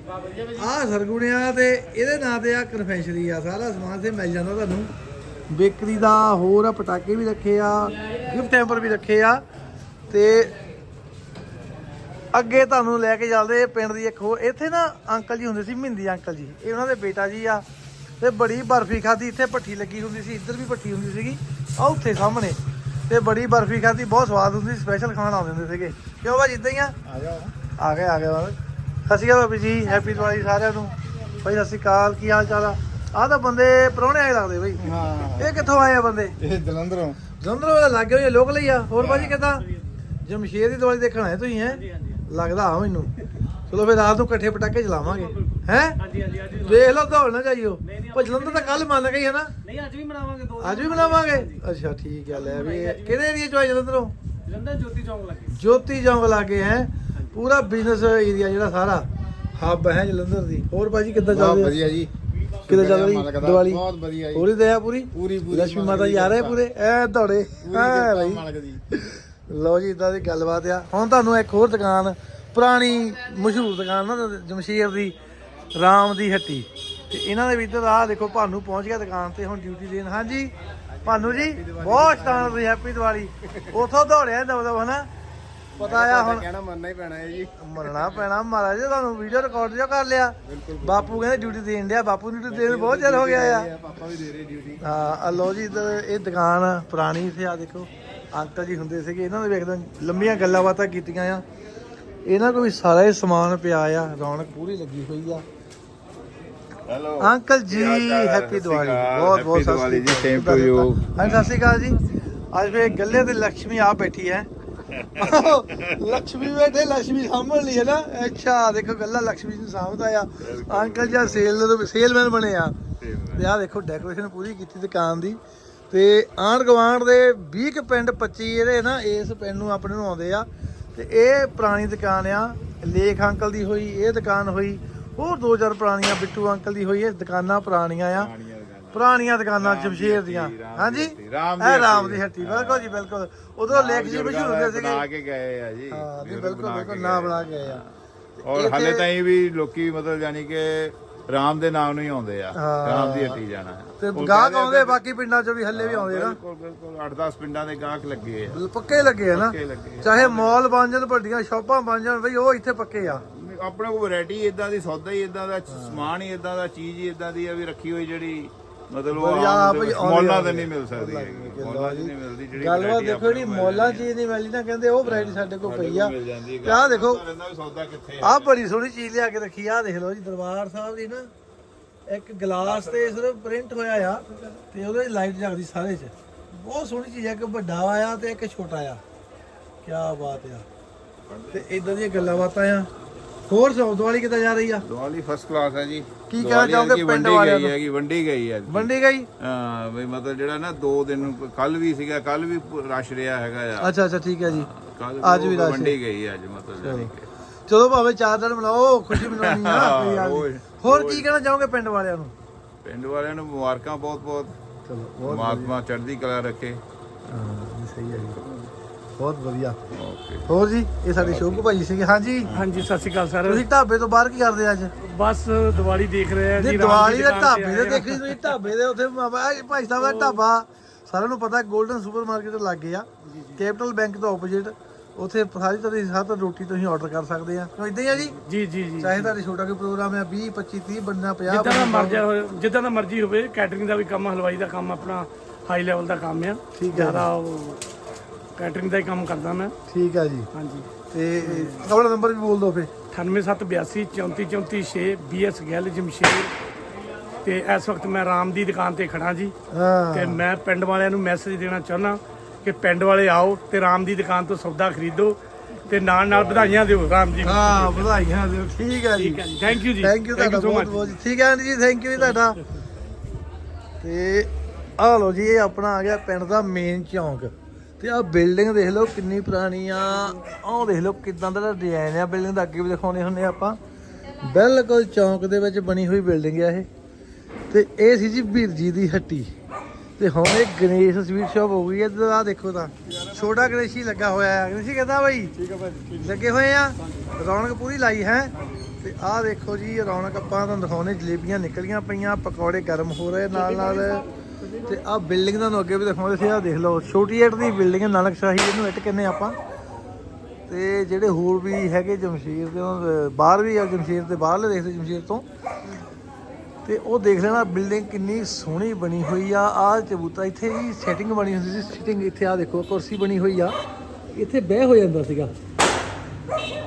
ਆਹ ਸਰਗੁਣਿਆ ਤੇ, ਇਹਦੇ ਨਾਂ ਤੇ ਆ ਕਨਫੈਕਸ਼ਨਰੀ ਆ, ਸਾਰਾ ਸਮਾਨ ਤੇ ਮਿਲ ਜਾਂਦਾ ਤੁਹਾਨੂੰ। ਬੇਕਰੀ ਦਾ ਹੋਰ ਆ, ਪਟਾਕੇ ਵੀ ਰੱਖੇ ਆ ਗਿਫਟ ਟੈਂਪਰ ਵੀ ਰੱਖੇ ਆ, ਤੇ ਅੱਗੇ ਤੁਹਾਨੂੰ ਲੈ ਕੇ ਚੱਲਦੇ ਪਿੰਡ ਦੀ ਇੱਕ ਹੋਰ, ਇੱਥੇ ਨਾ ਅੰਕਲ ਜੀ ਹੁੰਦੇ ਸੀ, ਮਹਿੰਦੀ ਅੰਕਲ ਜੀ, ਇਹ ਉਹਨਾਂ ਦੇ ਬੇਟਾ ਜੀ ਆ, ਤੇ ਬੜੀ ਬਰਫੀ ਖਾਦੀ ਇੱਥੇ ਭੱਠੀ ਲੱਗੀ ਹੁੰਦੀ ਸੀ, ਇੱਧਰ ਵੀ ਭੱਠੀ ਹੁੰਦੀ ਸੀਗੀ, ਆ ਉੱਥੇ ਸਾਹਮਣੇ, ਤੇ ਬੜੀ ਬਰਫੀ ਖਾਦੀ ਬਹੁਤ ਸਵਾਦ ਹੁੰਦੀ ਸਪੈਸ਼ਲ ਖਾਣ ਆਉਂਦੇ ਹੁੰਦੇ ਸੀਗੇ। ਕਿਉਂ ਭਾਜੀ ਇਦਾਂ ਹੀ ਆ? ਆ ਜਾਓ। ਆ ਗਏ ਆ ਗਏ ਬਾਬਾ। ਸਤਿ ਸ਼੍ਰੀ ਅਕਾਲ ਬਾਬੀ ਜੀ ਹੈਪੀ ਦੀਵਾਲੀ ਸਾਰਿਆਂ ਨੂੰ। ਭਾਈ ਸਤਿ ਸ਼੍ਰੀ ਅਕਾਲ ਕੀ ਹਾਲ ਚਾਲ ਆ? ਆਹ ਤਾਂ ਬੰਦੇ ਪ੍ਰਾਹੁਣੇ ਆਏ ਲੱਗਦੇ ਬਈ। ਹਾਂ। ਇਹ ਕਿੱਥੋਂ ਆਏ ਆ ਬੰਦੇ? ਇਹ ਜਲੰਧਰੋਂ। ਜਲੰਧਰ ਵਾਲਾ ਲੱਗੇ ਹੋਏ ਲੋਕਲ ਹੀ ਆ। ਹੋਰ ਭਾਜੀ ਕਿੱਦਾਂ? ਜਮਸ਼ੇਰ ਦੀ ਦੀਵਾਲੀ ਦੇਖਣ ਆਏ ਤੁਸੀਂ ਹੈ? ਲੱਗਦਾ ਆ ਮੈਨੂੰ। ਚਲੋ ਫਿਰ ਰਾਤ ਨੂੰ ਇਕੱਠੇ ਪਟਾਕੇ ਚਲਾਵਾਂਗੇ। ਹੈ? ਹਾਂਜੀ ਹਾਂਜੀ ਅੱਜ ਵੇਖ ਲਓ ਦੌੜ ਨਾ ਜਾਈਓ। ਪਰ ਜਲੰਧਰ ਤਾਂ ਕੱਲ ਮੰਨ ਗਈ ਹੈ ਨਾ ਨਹੀਂ ਅੱਜ ਵੀ ਮਨਾਵਾਂਗੇ ਦੋ ਅੱਜ ਵੀ ਬਣਾਵਾਂਗੇ ਅੱਛਾ ਠੀਕ ਆ ਲੈ ਵੀ। ਇਹ ਕਿਹੜੇ ਏਰੀਆ ਚੋਂ ਆਏ ਜਲੰਧਰੋਂ? ਜਲੰਧਰ ਜੋਤੀ ਚੌਂਕ ਲੱਗੇ। ਜੋਤੀ ਚੌਂਕ ਲਾਗੇ ਹੈ? ਪੂਰਾ ਬਿਜ਼ਨਸ ਏਰੀਆ ਜਿਹੜਾ ਸਾਰਾ ਹੱਬ ਹੈ ਜਲੰਧਰ ਦੀ। ਹੋਰ ਭਾਜੀ ਕਿੱਦਾਂ ਚੱਲ ਬਹੁਤ ਰਿਹਾ ਵਧੀਆ ਜੀ। ਕਿੱਦਾਂ ਚੱਲ ਰਹੀ ਮਾਲਕ ਦਾ। ਦੀਵਾਲੀ? ਬਹੁਤ ਵਧੀਆ ਜੀ। ਪੂਰੀ ਦਇਆ ਪੂਰੀ? ਪੂਰੀ ਪੂਰੀ ਲక్ష్ਮੀ ਮਾਤਾ ਜੀ ਆ ਰਹੇ ਪੂਰੇ? ਐ ਦੌੜੇ। ਪੂਰੀ ਐ ਮਾਲਕ ਦੀ। ਲਓ ਜੀ ਇਦਾਂ ਦੀ ਗੱਲਬਾਤ ਆ। ਹੁਣ ਤੁਹਾਨੂੰ ਇੱਕ ਹੋਰ ਦੁਕਾਨ ਪੁਰਾਣੀ ਮਸ਼ਹੂਰ ਦੁਕਾਨ ਨਾ ਜਮਸ਼ੀਰ ਦੀ ਰਾਮ ਦੀ ਹੱਟੀ। ਤੇ ਇਹਨਾਂ ਦੇ ਵੀ ਇੱਧਰ ਆ ਦੇਖੋ ਭਾਨੂ ਪਹੁੰਚ ਗਿਆ ਦੁਕਾਨ ਤੇ ਹੁਣ ਡਿਊਟੀ ਦੇਣ। ਹਾਂਜੀ? ਭਾਨੂ ਜੀ ਬਹੁਤ ਸ਼ਾਨ ਦੀ ਹੈਪੀ ਦੀਵਾਲੀ। ਉਥੋਂ ਦੌੜਿਆ ਦਬ ਦਬ ਹਨਾ? ਪਤਾ ਆ ਹੁਣ ਕਹਿਣਾ ਮੰਨਣਾ ਹੀ ਪੈਣਾ ਹੈ ਜੀ। ਮੰਨਣਾ ਪੈਣਾ ਮਹਾਰਾਜ ਜੀ ਤੁਹਾਨੂੰ ਵੀਡੀਓ ਰਿਕਾਰਡ ਜੋ ਕਰ ਲਿਆ। ਬਾਪੂ ਕਹਿੰਦੇ ਡਿਊਟੀ ਦੇਣ ਡਿਆ ਬਾਪੂ ਨੂੰ ਡਿਊਟੀ ਦੇਣ ਬਹੁਤ ਚਿਰ ਹੋ ਗਿਆ ਆ। ਪਾਪਾ ਵੀ ਦੇ ਰਹੇ ਡਿਊਟੀ ਹਾਂ ਆ ਲਓ ਜੀ ਇੱਧਰ ਇਹ ਦੁਕਾਨ ਪੁਰਾਣੀ ਸੀ ਆ ਦੇਖੋ ਅੰਕਲ ਜੀ ਹੁੰਦੇ ਸੀਗੇ ਇਹਨਾਂ ਦੇ ਵੇਖਦੇ ਲੰਮੀਆਂ ਗੱਲਾਂ ਬਾਤਾਂ ਕੀਤੀਆਂ ਆ। ਇਹਨਾਂ ਕੋਲ ਵੀ ਸਾਰਾ ਹੀ ਸਮਾਨ ਪਿਆ ਆ ਰੌਣਕ ਪੂਰੀ ਲੱਗੀ ਹੋਈ ਆ। ਹੈਲੋ ਅੰਕਲ ਜੀ ਹੈਪੀ ਦੀਵਾਲੀ। ਬਹੁਤ ਬਹੁਤ ਸਤਿ ਦੀਵਾਲੀ ਜੀ, ਸ਼੍ਰੀ ਅਕਾਲ। ਹਾਂਜੀ ਸਤਿ ਸ਼੍ਰੀ ਅਕਾਲ ਜੀ। ਅੱਜ ਫੇ ਗੱਲੇ ਤੇ ਲక్ష్ਮੀ ਆ ਬੈਠੀ ਹੈ। ਲక్ష్ਮੀ ਬੈਠੇ ਲక్ష్ਮੀ ਸਾਂਭਣ ਲਈ ਹੈ ਨਾ। ਅੱਛਾ ਦੇਖੋ ਗੱਲਾਂ ਲక్ష్ਮੀ ਨੂੰ ਸਾਂਭਦਾ ਆ। ਅੰਕਲ ਜੀ ਸੇਲ ਸੇਲਮੈਨ ਬਣੇ ਆ। ਤੇ ਆ ਦੇਖੋ ਡੈਕੋਰੇਸ਼ਨ ਪੂਰੀ ਕੀਤੀ ਦੁਕਾਨ ਦੀ। ਤੇ ਆਂਢ ਗਵਾਂਢ ਦੇ 20 ਕ ਪਿੰਡ 25 ਇਹਦੇ ਨਾ ਇਸ ਪਿੰਡ ਨੂੰ ਆਪਣੇ ਨੂੰ ਆਉਂਦੇ ਆ। ਤੇ ਇਹ ਪੁਰਾਣੀ ਦੁਕਾਨ ਆ। ਲੇਖ ਅੰਕਲ ਦੀ ਹੋਈ ਇਹ ਦੁਕਾਨ ਹੋਈ। ਹੋਰ ਦੋ ਚਾਰ ਪੁਰਾਣੀਆਂ ਬਿੱਟੂ ਅੰਕਲ ਦੀ ਹੋਈ ਇਹ ਦੁਕਾਨਾਂ ਪੁਰਾਣੀਆਂ ਆ। ਪੁਰਾਣੀਆਂ ਦੁਕਾਨਾਂ ਜਮਸ਼ੇਰ ਦੀਆਂ। ਹਾਂਜੀ? ਇਹ ਰਾਮ। ਦੀ ਹੱਟੀ ਬਿਲਕੁਲ ਜੀ ਬਿਲਕੁਲ। ਉਦੋਂ ਲੇਖ ਜੀ ਮਸ਼ਹੂਰ ਹੁੰਦੇ ਸੀਗੇ। ਬਣਾ ਕੇ ਗਏ ਆ ਜੀ। ਹਾਂ ਜੀ ਬਿਲਕੁਲ ਬਿਲਕੁਲ ਨਾ। ਬਣਾ ਕੇ ਆ। ਔਰ ਹਾਲੇ ਤਾਈਂ ਵੀ ਲੋਕੀ ਮਤਲਬ ਜਾਨੀ ਕਿ ਰਾਮ ਦੇ ਨਾਮ ਨੂੰ ਹੀ ਆਉਂਦੇ ਆ। ਰਾਮ ਦੀ ਹੱਟੀ ਜਾਣਾ ਤੇ ਗਾਹਕ ਆਉਂਦੇ ਬਾਕੀ ਪਿੰਡਾਂ ਚੋਂ ਵੀ ਹੱਲੇ ਵੀ ਆਉਂਦੇ ਨਾ। ਬਿਲਕੁਲ ਬਿਲਕੁਲ। 8-10 ਪਿੰਡਾਂ ਦੇ ਗਾਹਕ ਲੱਗੇ ਆ। ਪੱਕੇ ਲੱਗੇ ਆ ਨਾ। ਚਾਹੇ ਮਾਲ ਬਣ ਜਾਣ ਵੱਡੀਆਂ ਸ਼ਾਪਾਂ ਬਣ ਜਾਣ ਬਈ ਉਹ ਇੱਥੇ ਪੱਕੇ ਆ। ਆਪਣੇ ਕੋਲ ਵੈਰਾਈਟੀ ਇਦਾਂ ਦੀ ਸੌਦਾ ਹੀ ਇਦਾਂ ਦਾ ਸਮਾਨ ਹੀ ਇਦਾਂ ਦਾ ਚੀਜ਼ ਹੀ ਇਦਾਂ ਦੀ ਆ ਵੀ ਰੱਖੀ ਹੋਈ ਜਿਹੜੀ ਮਤਲਬ ਉਹ ਵਧੀਆ ਆਮ ਬਈ ਦੇ- ਆਉਂਦੇ ਮੌਲਾਂ ਆਉਂਦੇ ਤੇ ਨਹੀਂ ਮਿਲ ਸਕਦੀ ਹੈਗੀ। ਮੌਲਾਂ 'ਚ ਨਹੀਂ ਮਿਲਦੀ ਜਿਹੜੀ ਗੱਲਬਾਤ variety ਦੇਖੋ ਆਪਣੇ ਜਿਹੜੀ ਕੋਲ ਮੌਲਾਂ ਮਿਲ ਚੀਜ਼ ਨਹੀਂ ਮਿਲਦੀ ਨਾ ਕਹਿੰਦੇ ਉਹ ਵੈਰਾਈਟੀ ਸਾਡੇ ਕੋਲ ਪਈ ਆ। ਮਿਲ ਜਾਂਦੀ ਤੇ ਆਹ ਦੇਖੋ ਰਹਿੰਦਾ ਵੀ ਸੌਦਾ ਕਿੱਥੇ ਆਹ ਬੜੀ ਸੋਹਣੀ ਚੀਜ਼ ਲਿਆ ਕੇ ਰੱਖੀ ਆ ਦੇਖ ਲਓ ਜੀ ਦਰਬਾਰ ਸਾਹਿਬ ਦੀ ਨਾ ਇੱਕ ਗਲਾਸ ਤੇ ਸਿਰਫ ਪ੍ਰਿੰਟ ਹੋਇਆ ਆ ਤੇ ਉਹਦੇ ਲਾਈਟ ਜਗਦੀ ਸਾਰੇ 'ਚ। ਬਹੁਤ ਸੋਹਣੀ ਚੀਜ਼ ਆ ਇੱਕ ਵੱਡਾ ਆ ਤੇ ਇੱਕ ਛੋਟਾ ਆ। ਕੀ ਬਾਤ ਆ। ਤੇ ਇਦਾਂ ਦੀਆਂ ਗੱਲਾਂ ਬਾਤਾਂ ਆ। ਹੋਰ ਸੌਦ ਵਾਲੀ ਕਿੱਦਾਂ ਜਾ ਰਹੀ ਆ? ਦੀਵਾਲੀ ਫਸਟ ਕਲਾਸ ਹੈ ਜੀ। ਕੀ ਕਹਿਣਾ ਦੀਵਾਲੀ ਚਾਹੋਗੇ ਐਤਕੀ ਪਿੰਡ ਵੰਡੀ ਵਾਲਿਆਂ ਗਈ ਨੂੰ? ਹੈਗੀ ਵੰਡੀ ਗਈ ਹੈ ਮੰਡੀ ਗਈ? ਹਾਂ ਵੀ ਮਤਲਬ ਜਿਹੜਾ ਨਾ ਦੋ ਦਿਨ ਕੱਲ ਵੀ ਸੀਗਾ ਕੱਲ ਵੀ ਰਸ਼ ਰਿਹਾ ਹੈਗਾ ਆ। ਅੱਛਾ ਅੱਛਾ ਠੀਕ ਹੈ ਜੀ। ਕੱਲ ਅੱਜ ਵੀ ਰਸ਼ ਹੈ। ਵੰਡੀ ਗਈ ਅੱਜ ਮਤਲਬ ਕਿ। ਚਲੋ ਭਾਵੇਂ ਚਾਰ ਦਿਨ ਮਨਾਓ ਖੁਸ਼ੀ ਮਨਾਉਣੀ ਆ। ਕੋਈ ਗੱਲ ਨੀ। ਰੋਜ਼- ਹੋਰ ਕੀ ਕਹਿਣਾ ਚਾਹੋਗੇ ਪਿੰਡ ਵਾਲਿਆਂ ਨੂੰ? ਪਿੰਡ ਵਾਲਿਆਂ ਨੂੰ ਮੁਬਾਰਕਾਂ ਬਹੁਤ ਬਹੁਤ ਚਲੋ ਪਰਮਾਤਮਾ ਚੜ੍ਹਦੀ ਕਲਾ ਰੱਖੇ। ਹਾਂ ਸਹੀ ਹੈ ਜੀ। ਬਹੁਤ ਵਧੀਆ। ਓਕੇ ਹੋਰ ਜੀ ਇਹ ਸਾਡੇ ਸ਼ੋਭੂ ਭਾਜੀ ਸੀਗੇ ਹਾਂਜੀ? ਹਾਂਜੀ ਸਤਿ ਸ਼੍ਰੀ ਅਕਾਲ ਸਰ। ਤੁਸੀਂ ਢਾਬੇ ਤੋਂ ਬਾਹਰ ਕੀ ਕਰਦੇ ਅੱਜ? ਬਸ ਦੀਵਾਲੀ ਦੇਖ ਰਹੇ ਆ ਜੀ ਦੀਵਾਲੀ ਦੀ ਢਾਬੇ ਤੇ ਦੇ। ਦੇਖੀ ਤੁਸੀਂ ਢਾਬੇ ਦੇ ਉੱਥੇ ਭਾਈ ਸਾਹਿਬ ਦਾ ਢਾਬਾ। ਸਾਰਿਆਂ ਨੂੰ ਪਤਾ 골ਡਨ ਸੁਪਰਮਾਰਕਟ ਲੱਗੇ ਆ। ਕੈਪੀਟਲ ਬੈਂਕ ਤੋਂ ਆਪੋਜ਼ਿਟ ਉੱਥੇ ਸਾਰੀ ਤਰ੍ਹਾਂ ਦੀ ਸਾਰੀ ਤਰ੍ਹਾਂ ਰੋਟੀ ਤੁਸੀਂ ਆਰਡਰ ਕਰ ਸਕਦੇ ਆ। ਇਦਾਂ ਹੀ ਆ ਜੀ? ਜੀ ਜੀ ਜੀ। ਚਾਹੇ ਤੁਹਾਡੇ ਛੋਟਾ ਕੋਈ ਪ੍ਰੋਗਰਾਮ ਹੈ 20 25 30 ਬੰਦਾ 50 ਜਿੱਦਾਂ ਦਾ ਮਰਜ਼ੀ ਹੋਵੇ ਜਿੱਦਾਂ ਦਾ ਮਰਜ਼ੀ ਹੋਵੇ ਕੈਟਰਿੰਗ ਦਾ ਵੀ ਕੰਮ ਹਲਵਾਈ ਦਾ ਕੰਮ ਆਪਣਾ ਹਾਈ ਲੈਵਲ ਦਾ ਕੰਮ ਆ। ਠੀਕ ਹੈ। ਜ਼ਿਆਦਾ ਕੈਟਰਿੰਗ ਦਾ ਹੀ ਕੰਮ ਕਰਦਾ ਮੈਂ। ਠੀਕ ਆ ਜੀ। ਹਾਂਜੀ। ਤੇ ਆਪਣਾ ਨੰਬਰ ਵੀ ਬੋਲ ਦਿਓ ਫੇ 98782 3434 BS ਗਿੱਲ ਜਮਸ਼ੇਰ। ਤੇ ਇਸ ਵਕਤ ਮੈਂ ਰਾਮ ਦੀ ਦੁਕਾਨ ਤੇ ਖੜਾ ਜੀ। ਹਾਂ। ਤੇ ਮੈਂ ਪਿੰਡ ਵਾਲਿਆਂ ਨੂੰ ਮੈਸੇਜ ਦੇਣਾ ਚਾਹੁੰਦਾ ਕਿ ਪਿੰਡ ਵਾਲੇ ਆਓ ਤੇ ਰਾਮ ਦੀ ਦੁਕਾਨ ਤੋਂ ਸੌਦਾ ਖਰੀਦੋ ਤੇ ਨਾਲ ਨਾਲ ਵਧਾਈਆਂ ਦਿਓ ਰਾਮ ਜੀ। ਹਾਂ ਵਧਾਈਆਂ ਦਿਓ। ਠੀਕ ਹੈ ਜੀ। ਹੈ ਥੈਂਕ ਯੂ ਜੀ। ਥੈਂਕ ਯੂ ਤੁਹਾਡਾ so ਬਹੁਤ much. ਬਹੁਤ ਠੀਕ ਹੈ ਆਂਟੀ ਜੀ ਥੈਂਕ ਯੂ ਜੀ ਤੁਹਾਡਾ। ਤੇ ਆਹ ਲੋ ਜੀ ਇਹ ਆਪਣਾ ਆ ਗਿਆ ਪਿੰਡ ਦਾ ਮੇਨ ਚੌਂਕ। ਤੇ ਆਹ ਬਿਲਡਿੰਗ ਦੇਖ ਲਓ ਕਿੰਨੀ ਪੁਰਾਣੀ ਆ। ਆਹ ਦੇਖ ਲਓ ਕਿਦਾਂ ਦਾ ਡਿਜ਼ਾਈਨ ਆ। ਬਿਲਡਿੰਗ ਦਾ ਅੱਗੇ ਵੀ ਦਿਖਾਉਣੇ ਹੁੰਦੇ ਆ ਆਪਾਂ। ਬਿਲਕੁਲ ਚੌਂਕ ਦੇ ਵਿੱਚ ਬਣੀ ਹੋਈ ਬਿਲਡਿੰਗ ਆ ਇਹ। ਤੇ ਇਹ ਸੀ ਜੀ ਵੀਰ ਜੀ ਦੀ ਹੱਟੀ। ਤੇ ਹੁਣ ਇਹ ਗਣੇਸ਼ ਸਵੀਟ ਸ਼ਾਪ ਹੋ ਗਈ ਹੈ ਤੇ ਆਹ ਦੇਖੋ ਤਾਂ ਛੋਟਾ ਗਣੇਸ਼ੀ ਲੱਗਾ ਹੋਇਆ ਹੈ ਗਣੇਸ਼ੀ ਕਹਿੰਦਾ ਬਾਈ? ਠੀਕ ਹੈ ਭਾਈ ਲੱਗੇ ਹੋਏ ਆ? ਰੌਣਕ ਪੂਰੀ ਲਾਈ ਹੈ। ਤੇ ਆਹ ਦੇਖੋ ਜੀ ਰੌਣਕ ਆਪਾਂ ਤੁਹਾਨੂੰ ਦਿਖਾਉਣੇ ਜਲੇਬੀਆਂ ਨਿਕਲੀਆਂ ਪਈਆਂ ਪਕੌੜੇ ਗਰਮ ਹੋ ਰਹੇ ਨਾਲ ਨਾਲ ਤੇ ਆਹ ਬਿਲਡਿੰਗ ਤੁਹਾਨੂੰ ਅੱਗੇ ਵੀ ਦਿਖਾਉਂਦੇ ਸੀ, ਆਹ ਦੇਖ ਲਓ, ਛੋਟੀ ਇੱਟ ਦੀ ਬਿਲਡਿੰਗ ਹੈ ਨਾਨਕਸ਼ਾਹੀ ਇਹਨੂੰ ਇੱਟ ਕਹਿੰਦੇ ਆਪਾਂ। ਤੇ ਜਿਹੜੇ ਹੋਰ ਵੀ ਹੈਗੇ ਜਮਸ਼ੀਰ ਦੇ ਬਾਹਰ ਵੀ ਆ ਜਮਸ਼ੀਰ ਦੇ, ਬਾਹਰਲੇ ਦੇਖਦੇ ਜਮਸ਼ੀਰ ਤੋਂ। ਤੇ ਉਹ ਦੇਖ ਲੈਣਾ ਬਿਲਡਿੰਗ ਕਿੰਨੀ ਸੋਹਣੀ ਬਣੀ ਹੋਈ ਆ ਆ ਚਬੂਤਾ ਇੱਥੇ ਹੀ ਸੈਟਿੰਗ ਬਣੀ ਹੁੰਦੀ ਸੀ ਸਿਟਿੰਗ ਇੱਥੇ ਆ ਦੇਖੋ, ਕੁਰਸੀ ਬਣੀ ਹੋਈ ਆ। ਇੱਥੇ ਬਹਿ ਹੋ ਜਾਂਦਾ ਸੀਗਾ।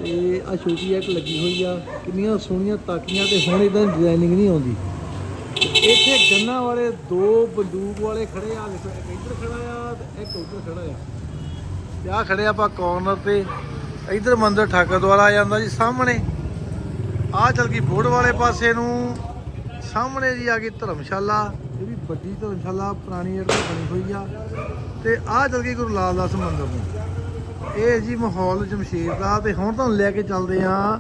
ਤੇ ਆ ਛੋਟੀ ਇੱਕ ਲੱਗੀ ਹੋਈ ਆ, ਕਿੰਨੀਆਂ ਸੋਹਣੀਆਂ ਤਾਕੀਆਂ ਤੇ ਹੁਣ ਇਦਾਂ ਡਿਜ਼ਾਈਨਿੰਗ ਨਹੀਂ ਆਉਂਦੀ। ਇੱਥੇ ਗੰਨਾ ਵਾਲੇ ਦੋ ਬੰਦੂਕ ਵਾਲੇ ਖੜੇ ਆ, ਦੇਖੋ ਇੱਕ ਇੱਧਰ ਖੜਾ ਆ ਤੇ ਇੱਕ ਉੱਧਰ ਖੜਾ ਆ। ਤੇ ਆ ਖੜੇ ਆਪਾਂ ਕਾਰਨਰ ਤੇ। ਇੱਧਰ ਮੰਦਿਰ ਠਾਕਰ ਦੁਆਰਾ ਆ ਜਾਂਦਾ ਜੀ, ਸਾਹਮਣੇ। ਆ ਚਲ ਗਈ ਬੋੜ ਵਾਲੇ ਪਾਸੇ ਨੂੰ। ਸਾਹਮਣੇ ਜੀ ਆ ਗਈ ਧਰਮਸ਼ਾਲਾ। ਇਹ ਵੀ ਵੱਡੀ ਧਰਮਸ਼ਾਲਾ, ਪੁਰਾਣੀ ਜਿਹੜੀ ਬਣੀ ਹੋਈ ਆ। ਤੇ ਆ ਚਲ ਗਈ ਗੁਰੂ ਲਾਲ ਦਾਸ ਮੰਦਿਰ ਨੂੰ। ਇਹ ਜੀ ਮਾਹੌਲ ਜਮਸ਼ੀਰ ਦਾ ਤੇ ਹੁਣ ਤੁਹਾਨੂੰ ਲੈ ਕੇ ਚੱਲਦੇ ਆ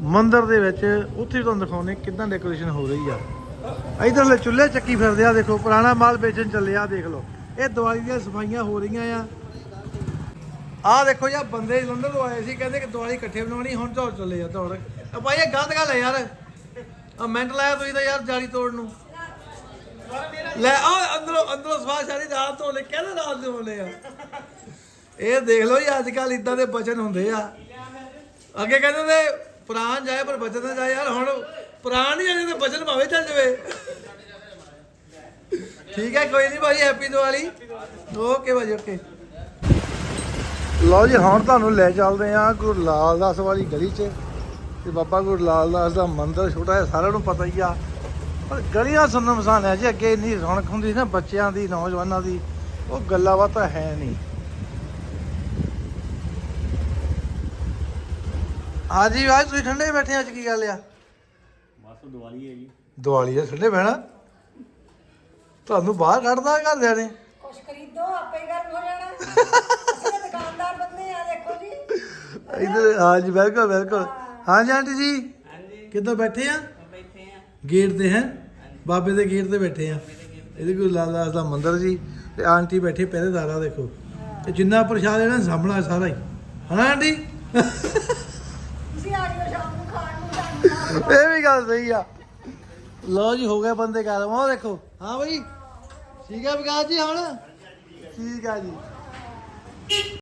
ਮੰਦਰ ਦੇ ਵਿੱਚ। ਉੱਥੇ ਤੁਹਾਨੂੰ ਦਿਖਾਉਣੇ ਕਿਦਾਂ ਡੈਕੋਰੇਸ਼ਨ ਹੋ ਰਹੀ ਆ। ਇਧਰਲੇ ਚੁੱਲ੍ਹੇ ਚੱਕੀ ਫਿਰਦੇ ਆ, ਦੇਖੋ, ਪੁਰਾਣਾ ਮਾਲ ਵੇਚਣ ਚੱਲੇ ਆ, ਦੇਖ ਲਓ। ਇਹ ਦੀਵਾਲੀ ਦੀਆਂ ਸਫਾਈਆਂ ਹੋ ਰਹੀਆਂ ਆ। ਆਹ ਦੇਖੋ ਯਾ ਬੰਦੇ ਲੰਡਨ ਤੋਂ ਆਏ ਸੀ, ਕਹਿੰਦੇ ਕਿ ਦੀਵਾਲੀ ਇਕੱਠੇ ਬਣਾਉਣੀ, ਹੁਣ ਦੌੜ ਚੱਲੇ ਆ ਦੌੜ ਆ ਭਾਈ, ਇਹ ਗਲਤ ਗੱਲ ਹੈ ਯਾਰ। ਆ ਮਿੰਟ ਲਾਇਆ ਤੁਸੀਂ ਤਾਂ ਯਾਰ ਜਾਲੀ ਤੋੜ ਨੂੰ। ਲੈ ਆ ਅੰਦਰੋਂ ਅੰਦਰੋਂ ਸਵਾਹ ਸਾਰੀ ਰਾਤ ਤੋਂ ਲੈ ਕਹਿੰਦੇ ਰਾਤ ਦੇ ਹੁੰਦੇ ਆ। ਇਹ ਦੇਖ ਲਓ ਜੀ ਅੱਜ ਕੱਲ ਇਦਾਂ ਦੇ ਬਚਨ ਹੁੰਦੇ ਆ। ਅੱਗੇ ਕਹਿੰਦੇ ਨੇ ਪ੍ਰਾਣ ਜਾਏ ਪਰ ਬਚਨ ਨਾ ਜਾਏ। ਯਾਰ ਹੁਣ ਪ੍ਰਾਣ ਨਹੀਂ ਜਾਣੇ ਬਚਨ ਭਾਵੇਂ ਚੱਲ ਜਾਵੇ। ਠੀਕ ਹੈ, ਕੋਈ ਨਹੀਂ ਭਾਈ ਹੈਪੀ ਦੀਵਾਲੀ। ਓਕੇ ਭਾਜੀ ਓਕੇ ਲਓ ਜੀ, ਹੁਣ ਤੁਹਾਨੂੰ ਲੈ ਚੱਲਦੇ ਆ ਗੁਰੂ ਲਾਲ ਦਾਸ ਵਾਲੀ ਗਲੀ 'ਚ। ਤੇ ਬਾਬਾ ਗੁਰੂ ਲਾਲ ਦਾਸ ਦਾ ਮੰਦਿਰ ਛੋਟਾ ਹੈ ਸਾਰਿਆਂ ਨੂੰ ਪਤਾ ਹੀ ਆ। ਪਰ ਗਲੀਆਂ ਸੁੰਨਮਸਾਨ ਹੈ ਜੀ ਅੱਗੇ ਇੰਨੀ ਰੌਣਕ ਹੁੰਦੀ ਸੀ ਨਾ, ਬੱਚਿਆਂ ਦੀ, ਨੌਜਵਾਨਾਂ ਦੀ, ਉਹ ਗੱਲਾਂ ਬਾਤਾਂ ਹੈ ਨਹੀਂ। ਹਾਂਜੀ ਅੱਜ ਤੁਸੀਂ ਠੰਡੇ ਬੈਠੇ ਅੱਜ ਕੀ ਗੱਲ ਆ? ਬਸ ਦੀਵਾਲੀ ਹੈ ਜੀ। ਦੀਵਾਲੀ ਠੰਡੇ ਬਹਿਣਾ ਤੁਹਾਨੂੰ ਬਾਹਰ ਕੱਢਦਾ ਘਰਦਿਆਂ ਨੇ। ਕੁਛ ਖਰੀਦੋ ਆਪੇ ਹੀ ਗਰਮ ਹੋ ਜਾਣਾ। ਅਸੀਂ ਤਾਂ ਦੁਕਾਨਦਾਰ ਬੰਦੇ ਆ ਦੇਖੋ ਜੀ। ਇਧਰ ਹਾਂਜੀ ਬਿਲਕੁਲ ਬਿਲਕੁਲ ਹਾਂਜੀ ਆਂਟੀ ਜੀ। ਕਿੱਦਾਂ ਬੈਠੇ ਆ? ਬੈਠੇ ਆ। ਗੇਟ ਤੇ ਹੈ? ਬਾਬੇ ਦੇ ਗੇਟ ਤੇ ਬੈਠੇ ਆ। ਇਹਦੇ ਗੁਰੂ ਲਾਲਦਾਸ ਦਾ ਮੰਦਿਰ ਜੀ। ਤੇ ਆਂਟੀ ਬੈਠੇ ਪਹਿਰੇਦਾਰਾ ਦੇਖੋ। ਤੇ ਜਿੰਨਾ ਪ੍ਰਸ਼ਾਦ ਇਹਨਾਂ ਨੇ ਸਾਂਭਣਾ ਸਾਰਾ ਹੀ। ਹਨਾ ਆਂਟੀ? ਇਹ ਵੀ ਗੱਲ ਸਹੀ ਆ। ਲੋ ਜੀ, ਹੋ ਗਏ ਬੰਦੇ ਕਰ ਉਹ ਦੇਖੋ। ਹਾਂ ਬਈ। ਠੀਕ ਆ ਵਿਕਾਸ ਜੀ, ਹੁਣ? ਠੀਕ ਆ ਜੀ।